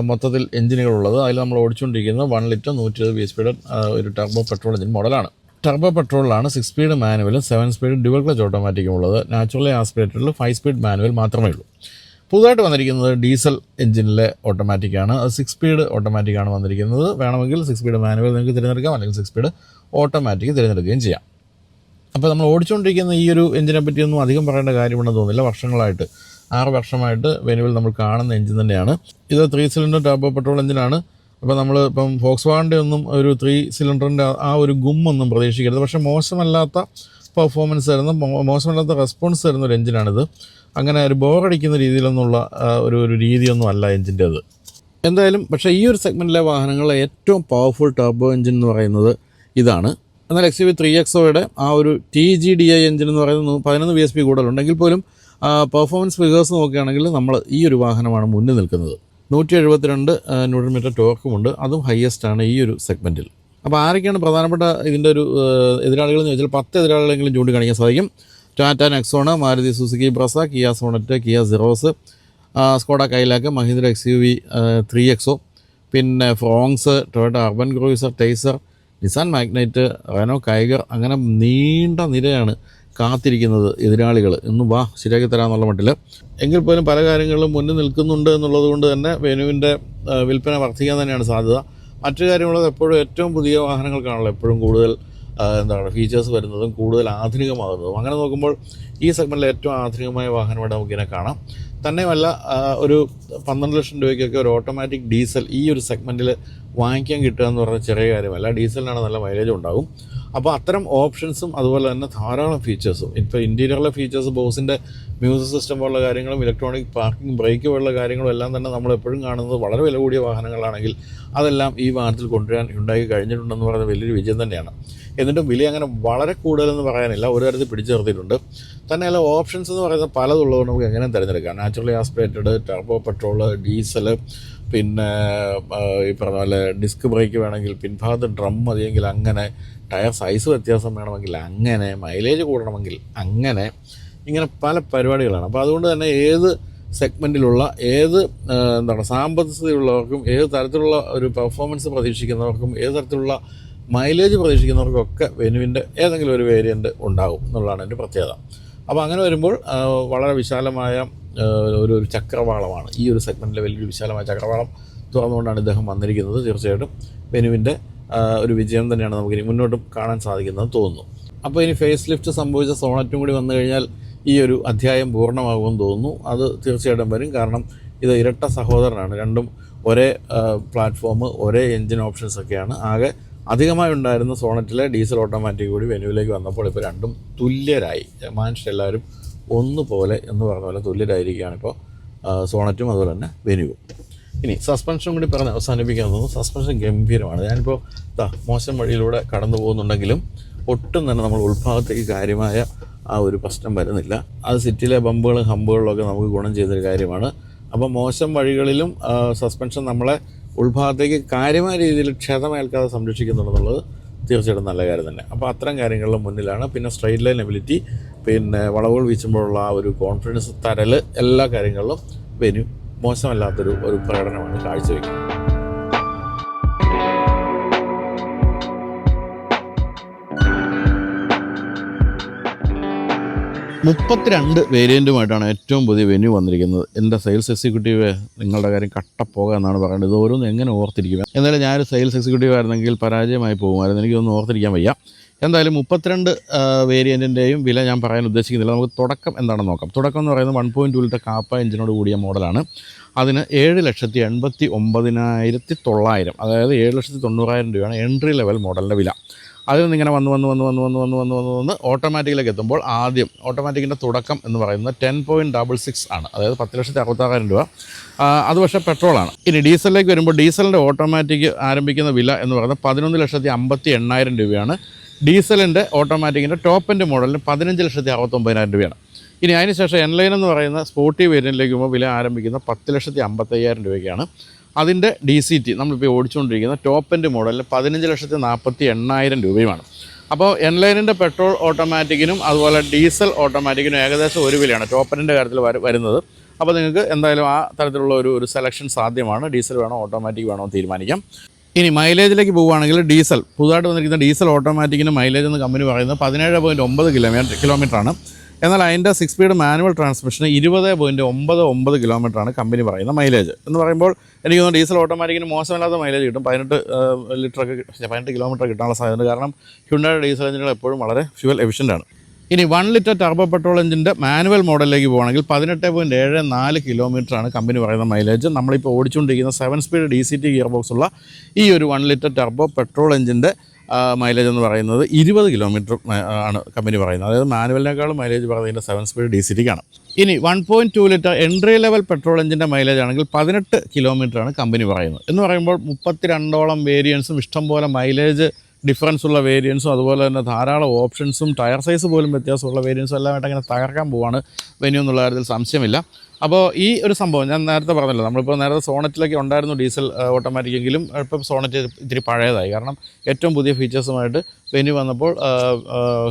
മൊത്തത്തിൽ എഞ്ചിനുകളുള്ളത്. അതിൽ നമ്മൾ ഓടിച്ചുകൊണ്ടിരിക്കുന്നത് one litre നൂറ്റി ഇരുപത് B S പിയുടെ ഒരു ടർബോ പെട്രോൾ എഞ്ചിൻ മോഡലാണ് ടർബോ പെട്രോളിലാണ് സിക്സ് സ്പീഡ് മാനുവലും സെവൻ സ്പീഡ് ഡ്യുവൽ ക്ലച്ച് ഓട്ടോമാറ്റിക്കും ഉള്ളത്. നാച്ചുറലി ആസ്പിറേറ്ററിൽ ഫൈവ് സ്പീഡ് മാനുവൽ മാത്രമേ ഉള്ളൂ. പുതുതായിട്ട് വന്നിരിക്കുന്നത് ഡീസൽ എഞ്ചിനിലെ ഓട്ടോമാറ്റിക്കാണ് അത് സിക്സ് സ്പീഡ് ഓട്ടോമാറ്റിക്കാണ് വന്നിരിക്കുന്നത്. വേണമെങ്കിൽ സിക്സ് സ്പീഡ് മാനുവൽ നിങ്ങൾക്ക് തിരഞ്ഞെടുക്കാം. അല്ലെങ്കിൽ സിക്സ് സ്പീഡ് ഓട്ടോമാറ്റിക് തിരഞ്ഞെടുക്കുകയും ചെയ്യാം. അപ്പോൾ നമ്മൾ ഓടിച്ചുകൊണ്ടിരിക്കുന്ന ഈ ഒരു എഞ്ചിനെ പറ്റിയൊന്നും അധികം പറയേണ്ട കാര്യമുണ്ടെന്ന് തോന്നുന്നില്ല. വർഷങ്ങളായിട്ട് ആറ് വർഷമായിട്ട് വെനുവിൽ നമ്മൾ കാണുന്ന എഞ്ചിൻ തന്നെയാണ്. ഇത് ത്രീ സിലിണ്ടർ ടർബോ പെട്രോൾ എഞ്ചിനാണ് അപ്പോൾ നമ്മൾ ഇപ്പം ഫോക്സ് വാണിന്റെ ഒന്നും ഒരു ത്രീ സിലിണ്ടറിന്റെ ആ ഒരു ഗുമ്മൊന്നും പ്രതീക്ഷിക്കരുത്. പക്ഷേ മോശമല്ലാത്ത പെർഫോമൻസ് തരുന്ന മോശമല്ലാത്ത റെസ്പോൺസ് തരുന്ന ഒരു എഞ്ചിനാണിത് അങ്ങനെ ഒരു ബോറടിക്കുന്ന രീതിയിലൊന്നുള്ള ഒരു ഒരു രീതിയൊന്നും അല്ല എഞ്ചിന്റേത് എന്തായാലും പക്ഷേ ഈ ഒരു സെഗ്മെന്റിലെ വാഹനങ്ങളിലെ ഏറ്റവും പവർഫുൾ ടർബോ എഞ്ചിൻ എന്ന് പറയുന്നത് ഇതാണ്. എന്നാൽ എക്സ് വി ത്രീ എക്സോയുടെ ആ ഒരു T G D I engine എന്ന് പറയുന്നത് പതിനൊന്ന് ബി എസ് പി കൂടുതലുണ്ടെങ്കിൽ പോലും പെർഫോമൻസ് ഫിഗേഴ്സ് നോക്കുകയാണെങ്കിൽ നമ്മൾ ഈ ഒരു വാഹനമാണ് മുന്നിൽ നിൽക്കുന്നത്. നൂറ്റി എഴുപത്തിരണ്ട് ന്യൂട്രൺ മീറ്റർ ടോർക്കുമുണ്ട് അതും ഹയസ്റ്റ് ആണ് ഈ ഒരു സെഗ്മെന്റിൽ അപ്പോൾ ആരൊക്കെയാണ് പ്രധാനപ്പെട്ട ഇതിന്റെ ഒരു എതിരാളികൾ എന്ന് ചോദിച്ചാൽ പത്ത് എതിരാളികളെങ്കിലും ചൂണ്ടിക്കാണിക്കാൻ സാധിക്കും. Tata Nexon Maruti Suzuki Brezza Kia Sonet Kia Syros Skoda Kylaq Mahindra X U V three XO പിന്നെ Fronx Toyota Urban Cruiser Taisor Nissan Magnite Renault Kiger അങ്ങനെ നീണ്ട നിരയാണ് കാത്തിരിക്കുന്നത് എതിരാളികൾ ഇന്ന് വാ ശരിയാക്കി തരാമെന്നുള്ള മട്ടിൽ എങ്കിൽ പോലും പല കാര്യങ്ങളിലും മുന്നിൽ നിൽക്കുന്നുണ്ട് എന്നുള്ളത് കൊണ്ട് തന്നെ വെനുവിന്റെ വിൽപ്പന വർദ്ധിക്കാൻ തന്നെയാണ് സാധ്യത. മറ്റു കാര്യങ്ങളത് എപ്പോഴും ഏറ്റവും പുതിയ വാഹനങ്ങൾക്കാണല്ലോ എപ്പോഴും കൂടുതൽ എന്താണ് ഫീച്ചേഴ്സ് വരുന്നതും കൂടുതൽ ആധുനികമാകുന്നതും. അങ്ങനെ നോക്കുമ്പോൾ ഈ സെഗ്മെന്റിലെ ഏറ്റവും ആധുനികമായ വാഹനമായിട്ട് നമുക്കിതിനെ കാണാം. തന്നെയുമല്ല ഒരു പന്ത്രണ്ട് ലക്ഷം രൂപയ്ക്കൊക്കെ ഒരു ഓട്ടോമാറ്റിക് ഡീസൽ ഈ ഒരു സെഗ്മെന്റിൽ വാങ്ങിക്കാൻ കിട്ടുക എന്ന് പറഞ്ഞാൽ ചെറിയ കാര്യമല്ല. ഡീസലിനാണ് നല്ല മൈലേജ് ഉണ്ടാകും അപ്പോൾ അത്തരം ഓപ്ഷൻസും അതുപോലെ തന്നെ ധാരാളം ഫീച്ചേഴ്സും ഇപ്പോൾ ഇന്റീരിയറിലെ ഫീച്ചേഴ്സ് ബോസിന്റെ മ്യൂസിക് സിസ്റ്റം പോലുള്ള കാര്യങ്ങളും ഇലക്ട്രോണിക് പാർക്കിംഗ് ബ്രേക്ക് പോലുള്ള കാര്യങ്ങളും എല്ലാം തന്നെ നമ്മൾ എപ്പോഴും കാണുന്നത് വളരെ വില കൂടിയ വാഹനങ്ങളാണെങ്കിൽ അതെല്ലാം ഈ വാഹനത്തിൽ കൊണ്ടുവരാൻ ഉണ്ടാക്കി കഴിഞ്ഞിട്ടുണ്ടെന്ന് പറയുന്നത് വലിയൊരു വിജയം തന്നെയാണ്. എന്നിട്ടും വില അങ്ങനെ വളരെ കൂടുതലെന്ന് പറയാനില്ല. ഒരു തരത്തിൽ പിടിച്ചു നിർത്തിയിട്ടുണ്ട്. തന്നെയല്ല ഓപ്ഷൻസ് എന്ന് പറയുന്നത് പലതുള്ളതുകൊണ്ട് നമുക്ക് എങ്ങനെ തിരഞ്ഞെടുക്കാം. Naturally aspirated turbo petrol diesel പിന്നെ ഈ പറഞ്ഞ പോലെ ഡിസ്ക് ബ്രേക്ക് വേണമെങ്കിൽ പിൻഭാഗത്ത് ഡ്രം മതിയെങ്കിൽ അങ്ങനെ ടയർ സൈസ് വ്യത്യാസം വേണമെങ്കിൽ അങ്ങനെ മൈലേജ് കൂടണമെങ്കിൽ അങ്ങനെ ഇങ്ങനെ പല പരിപാടികളാണ്. അപ്പോൾ അതുകൊണ്ട് തന്നെ ഏത് സെഗ്മെന്റിലുള്ള ഏത് എന്താണ് സാമ്പത്തികതയുള്ളവർക്കും ഏത് തരത്തിലുള്ള ഒരു പെർഫോമൻസ് പ്രതീക്ഷിക്കുന്നവർക്കും ഏത് തരത്തിലുള്ള മൈലേജ് പ്രതീക്ഷിക്കുന്നവർക്കൊക്കെ വെനുവിന്റെ ഏതെങ്കിലും ഒരു വേരിയന്റ് ഉണ്ടാകും എന്നുള്ളതാണ് എന്റെ പ്രത്യേകത. അപ്പോൾ അങ്ങനെ വരുമ്പോൾ വളരെ വിശാലമായ ഒരു ഒരു ചക്രവാളമാണ്. ഈ ഒരു സെഗ്മെന്റിലെ വലിയൊരു വിശാലമായ ചക്രവാളം തുറന്നുകൊണ്ടാണ് ഇദ്ദേഹം വന്നിരിക്കുന്നത്. തീർച്ചയായിട്ടും വെനുവിന്റെ ഒരു വിജയം തന്നെയാണ് നമുക്കിനി മുന്നോട്ടും കാണാൻ സാധിക്കുന്നതെന്ന് തോന്നുന്നു. അപ്പോൾ ഇനി ഫേസ് ലിഫ്റ്റ് സംഭവിച്ച സോണറ്റും കൂടി വന്നു കഴിഞ്ഞാൽ ഈ ഒരു അധ്യായം പൂർണമാകുമെന്ന് തോന്നുന്നു. അത് തീർച്ചയായിട്ടും വരും. കാരണം ഇത് ഇരട്ട സഹോദരനാണ്. രണ്ടും ഒരേ പ്ലാറ്റ്ഫോം ഒരേ എൻജിൻ ഓപ്ഷൻസ് ഒക്കെയാണ് ആകെ അധികമായി ഉണ്ടായിരുന്ന സോണറ്റിലെ ഡീസൽ ഓട്ടോമാറ്റിക് കൂടി വെനുവിലേക്ക് വന്നപ്പോൾ ഇപ്പോൾ രണ്ടും തുല്യരായി. മനുഷ്യരെല്ലാവരും ഒന്നുപോലെ എന്ന് പറഞ്ഞ പോലെ തുല്യരായിരിക്കുകയാണ് ഇപ്പോൾ സോണറ്റും അതുപോലെ തന്നെ വെനുവും. ഇനി സസ്പെൻഷൻ കൂടി പറഞ്ഞ് അവസാനിപ്പിക്കാൻ തോന്നുന്നു. സസ്പെൻഷൻ ഗംഭീരമാണ്. ഞാനിപ്പോൾ ദാ മോശം വഴിയിലൂടെ കടന്നു പോകുന്നുണ്ടെങ്കിലും ഒട്ടും തന്നെ നമ്മൾ ഉൾഭാഗത്തേക്ക് കാര്യമായ ആ ഒരു പ്രശ്നം വരുന്നില്ല. അത് സിറ്റിയിലെ ബമ്പുകളും ഹമ്പുകളിലൊക്കെ നമുക്ക് ഗുണം ചെയ്തൊരു കാര്യമാണ്. അപ്പോൾ മോശം വഴികളിലും സസ്പെൻഷൻ നമ്മളെ ഉൾഭാഗത്തേക്ക് കാര്യമായ രീതിയിൽ ക്ഷതമേൽക്കാതെ സംരക്ഷിക്കുന്നുണ്ടെന്നുള്ളത് തീർച്ചയായിട്ടും നല്ല കാര്യം തന്നെ. അപ്പോൾ അത്തരം കാര്യങ്ങളിൽ മുന്നിലാണ്. പിന്നെ സ്ട്രെയിറ്റ് ലൈൻ എബിലിറ്റി പിന്നെ വളവുകൾ വീശുമ്പോഴുള്ള ആ ഒരു കോൺഫിഡൻസ് തരൽ എല്ലാ കാര്യങ്ങളിലും വെനും മോശമല്ലാത്തൊരു ഒരു പ്രകടനമാണ് കാഴ്ചവെക്കുന്നത്. മുപ്പത്തിരണ്ട് വേരിയന്റുമായിട്ടാണ് ഏറ്റവും പുതിയ വെന്യൂ വന്നിരിക്കുന്നത്. എന്റെ സെയിൽസ് എക്സിക്യൂട്ടീവ് നിങ്ങളുടെ കാര്യം കട്ടപ്പോക എന്നാണ് പറയുന്നത് ഇത് ഓരോന്ന് എങ്ങനെ ഓർത്തിരിക്കുക എന്തായാലും ഞാനൊരു സെയിൽസ് എക്സിക്യൂട്ടീവ് ആയിരുന്നെങ്കിൽ പരാജയമായി പോകുമായിരുന്നു. എനിക്കൊന്നും ഓർത്തിരിക്കാൻ വയ്യ. എന്തായാലും മുപ്പത്തിരണ്ട് വേരിയന്റിന്റെയും വില ഞാൻ പറയാൻ ഉദ്ദേശിക്കുന്നില്ല. നമുക്ക് തുടക്കം എന്താണെന്ന് നോക്കാം. തുടക്കം എന്ന് പറയുന്നത് one point two litre Kappa എഞ്ചിനോട് കൂടിയ മോഡലാണ്. അതിന് ഏഴ് ലക്ഷത്തി എൺപത്തി ഒമ്പതിനായിരത്തി തൊള്ളായിരം അതായത് ഏഴ് ലക്ഷത്തി തൊണ്ണൂറായിരം രൂപയാണ് എൻട്രി ലെവൽ മോഡലിന്റെ വില. അതിൽ നിന്ന് ഇങ്ങനെ വന്ന് വന്ന് വന്ന് വന്ന് വന്ന് വന്ന് വന്ന് വന്ന് വന്ന് ഓട്ടോമാറ്റിക്കിലേക്ക് എത്തുമ്പോൾ ആദ്യം ഓട്ടോമാറ്റിക്കിന്റെ തുടക്കം എന്ന് പറയുന്നത് ടെൻ പോയിന്റ് ഡബിൾ സിക്സ് ആണ്. അതായത് പത്ത് ലക്ഷത്തി അറുപത്താറായിരം രൂപ. അത് പക്ഷേ പെട്രോളാണ് ഇനി ഡീസലിലേക്ക് വരുമ്പോൾ ഡീസലിന്റെ ഓട്ടോമാറ്റിക് ആരംഭിക്കുന്ന വില എന്ന് പറയുന്നത് പതിനൊന്ന് ലക്ഷത്തി അമ്പത്തി എണ്ണായിരം രൂപയാണ്. ഡീസലിന്റെ ഓട്ടോമാറ്റിക്കിന്റെ ടോപ്പ് എൻഡ് മോഡലിന് പതിനഞ്ച് ലക്ഷത്തി അറുപത്തൊമ്പതിനായിരം രൂപയാണ്. ഇനി അതിനുശേഷം എൻലൈൻ എന്ന് പറയുന്ന സ്പോർട്ടി വേരിയന്റിലേക്ക് പോകുമ്പോൾ വില ആരംഭിക്കുന്ന പത്ത് ലക്ഷത്തി അമ്പത്തയ്യായിരം രൂപയ്ക്കാണ്. അതിന്റെ ഡി സി ടി നമ്മളിപ്പോൾ ഓടിച്ചുകൊണ്ടിരിക്കുന്ന ടോപ്പ് എൻഡ് മോഡലിന് പതിനഞ്ച് ലക്ഷത്തി നാൽപ്പത്തി എണ്ണായിരം രൂപയുമാണ്. അപ്പോൾ എൻലൈനിന്റെ പെട്രോൾ ഓട്ടോമാറ്റിക്കിനും അതുപോലെ ഡീസൽ ഓട്ടോമാറ്റിക്കിനും ഏകദേശം ഒരു വിലയാണ് ടോപ്പ് എൻഡിന്റെ കാര്യത്തിൽ വര- വരുന്നത്. അപ്പോൾ നിങ്ങൾക്ക് എന്തായാലും ആ തരത്തിലുള്ള ഒരു ഒരു സെലക്ഷൻ സാധ്യമാണ്. ഡീസൽ വേണോ ഓട്ടോമാറ്റിക് വേണോ തീരുമാനിക്കാം. ഇനി മൈലേജിലേക്ക് പോവുകയാണെങ്കിൽ ഡീസൽ പുതുതായിട്ട് വന്നിരിക്കുന്ന ഡീസൽ ഓട്ടോമാറ്റിക്കിന് മൈലേജ് എന്ന് കമ്പനി പറയുന്നത് പതിനേഴ് പോയിന്റ് ഒമ്പത് കിലോമീറ്റർ കിലോമീറ്ററാണ് എന്നാൽ അതിന്റെ സിക്സ് സ്പീഡ് മാനുവൽ ട്രാൻസ്മിഷന് ഇരുപത് പോയിന്റ് ഒമ്പത് ഒമ്പത് കിലോമീറ്ററാണ് കമ്പനി പറയുന്ന മൈലേജ് എന്ന് പറയുമ്പോൾ എനിക്ക് തോന്നുന്നു ഡീസൽ ഓട്ടോമാറ്റിക്കിന് മോശമില്ലാത്ത മൈലേജ് കിട്ടും. പതിനെട്ട് ലിറ്ററൊക്കെ പതിനെട്ട് കിലോമീറ്റർ കിട്ടാനുള്ള സാധ്യത കാരണം ഹ്യുണ്ടായ ഡീസൽ എഞ്ചിനുകൾ എപ്പോഴും വളരെ ഫ്യൂവൽ എഫിഷ്യന്റ് ആണ്. ഇനി വൺ ലിറ്റർ ടർബോ പെട്രോൾ എഞ്ചിന്റെ മാനുവൽ മോഡലിലേക്ക് പോകുകയാണെങ്കിൽ പതിനെട്ട് പോയിന്റ് ഏഴ് നാല് കിലോമീറ്ററാണ് കമ്പനി പറയുന്ന മൈലേജ് നമ്മളിപ്പോൾ ഓടിച്ചുകൊണ്ടിരിക്കുന്ന seven speed D C T gear box ഉള്ള ഈ ഒരു വൺ ലിറ്റർ ടർബോ പെട്രോൾ എഞ്ചിന്റെ മൈലേജ് എന്ന് പറയുന്നത് ഇരുപത് കിലോമീറ്റർ ആണ് കമ്പനി പറയുന്നത്. അതായത് മാനുവലിനേക്കാളും മൈലേജ് പറയുന്നത് സെവൻ സ്പീഡ് ഡി സി ടിക്കാണ് ഇനി one point two litre entry level petrol എഞ്ചിന്റെ മൈലേജ് ആണെങ്കിൽ പതിനെട്ട് കിലോമീറ്ററാണ് കമ്പനി പറയുന്നത്. എന്ന് പറയുമ്പോൾ മുപ്പത്തിരണ്ടോളം വേരിയൻസും ഇഷ്ടംപോലെ മൈലേജ് ഡിഫറൻസ് ഉള്ള വേരിയൻസും അതുപോലെ തന്നെ ധാരാളം ഓപ്ഷൻസും ടയർ സൈസ് പോലും വ്യത്യാസമുള്ള വേരിയൻസും എല്ലാമായിട്ട് അങ്ങനെ തകർക്കാൻ പോവാണ്. വെന്യൂ എന്നുള്ള കാര്യത്തിൽ സംശയമില്ല. അപ്പോൾ ഈ ഒരു സംഭവം ഞാൻ നേരത്തെ പറഞ്ഞല്ലോ നമ്മളിപ്പോൾ നേരത്തെ സോണറ്റിലൊക്കെ ഉണ്ടായിരുന്നു ഡീസൽ ഓട്ടോമാറ്റിക് എങ്കിലും ഇപ്പം സോണറ്റ് ഇത്തിരി പഴയതായി. കാരണം ഏറ്റവും പുതിയ ഫീച്ചേഴ്സുമായിട്ട് വെനി വന്നപ്പോൾ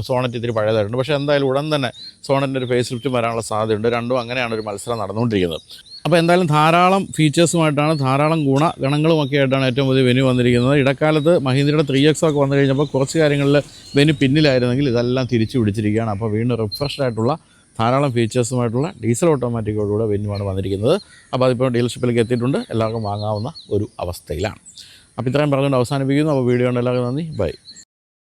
സോണറ്റ് ഇത്തിരി പഴയതായിട്ടുണ്ട്. പക്ഷേ എന്തായാലും ഉടൻ തന്നെ സോണറ്റിന്റെ ഒരു ഫേസ് ലിഫ്റ്റും വരാനുള്ള സാധ്യതയുണ്ട്. രണ്ടും അങ്ങനെയാണ് ഒരു മത്സരം നടന്നുകൊണ്ടിരിക്കുന്നത്. അപ്പോൾ എന്തായാലും ധാരാളം ഫീച്ചേഴ്സുമായിട്ടാണ് ധാരാളം ഗുണ ഗണങ്ങളുമൊക്കെ ആയിട്ടാണ് ഏറ്റവും പുതിയ വെനു വന്നിരിക്കുന്നത്. ഇടക്കാലത്ത് മഹീന്ദ്രയുടെ ത്രീ എക്സ് ഒക്കെ വന്നു കഴിഞ്ഞപ്പോൾ കുറച്ച് കാര്യങ്ങളിൽ വെനു പിന്നിലായിരുന്നെങ്കിൽ ഇതെല്ലാം തിരിച്ചു പിടിച്ചിരിക്കുകയാണ്. അപ്പോൾ വീണ്ടും റിഫ്രഷ്ഡ് ആയിട്ടുള്ള ധാരാളം ഫീച്ചേഴ്സുമായിട്ടുള്ള ഡീസൽ ഓട്ടോമാറ്റിക്കോടുകൂടെ വെന്യുമാണ് വന്നിരിക്കുന്നത്. അപ്പോൾ അതിപ്പോൾ ഡീലർഷിപ്പിലേക്ക് എത്തിയിട്ടുണ്ട്. എല്ലാവർക്കും വാങ്ങാവുന്ന ഒരു അവസ്ഥയിലാണ്. അപ്പോൾ ഇത്രയും പറഞ്ഞുകൊണ്ട് അവസാനിപ്പിക്കുന്നു. അപ്പോൾ വീഡിയോ ഉണ്ട് എല്ലാവർക്കും നന്ദി. ബൈ.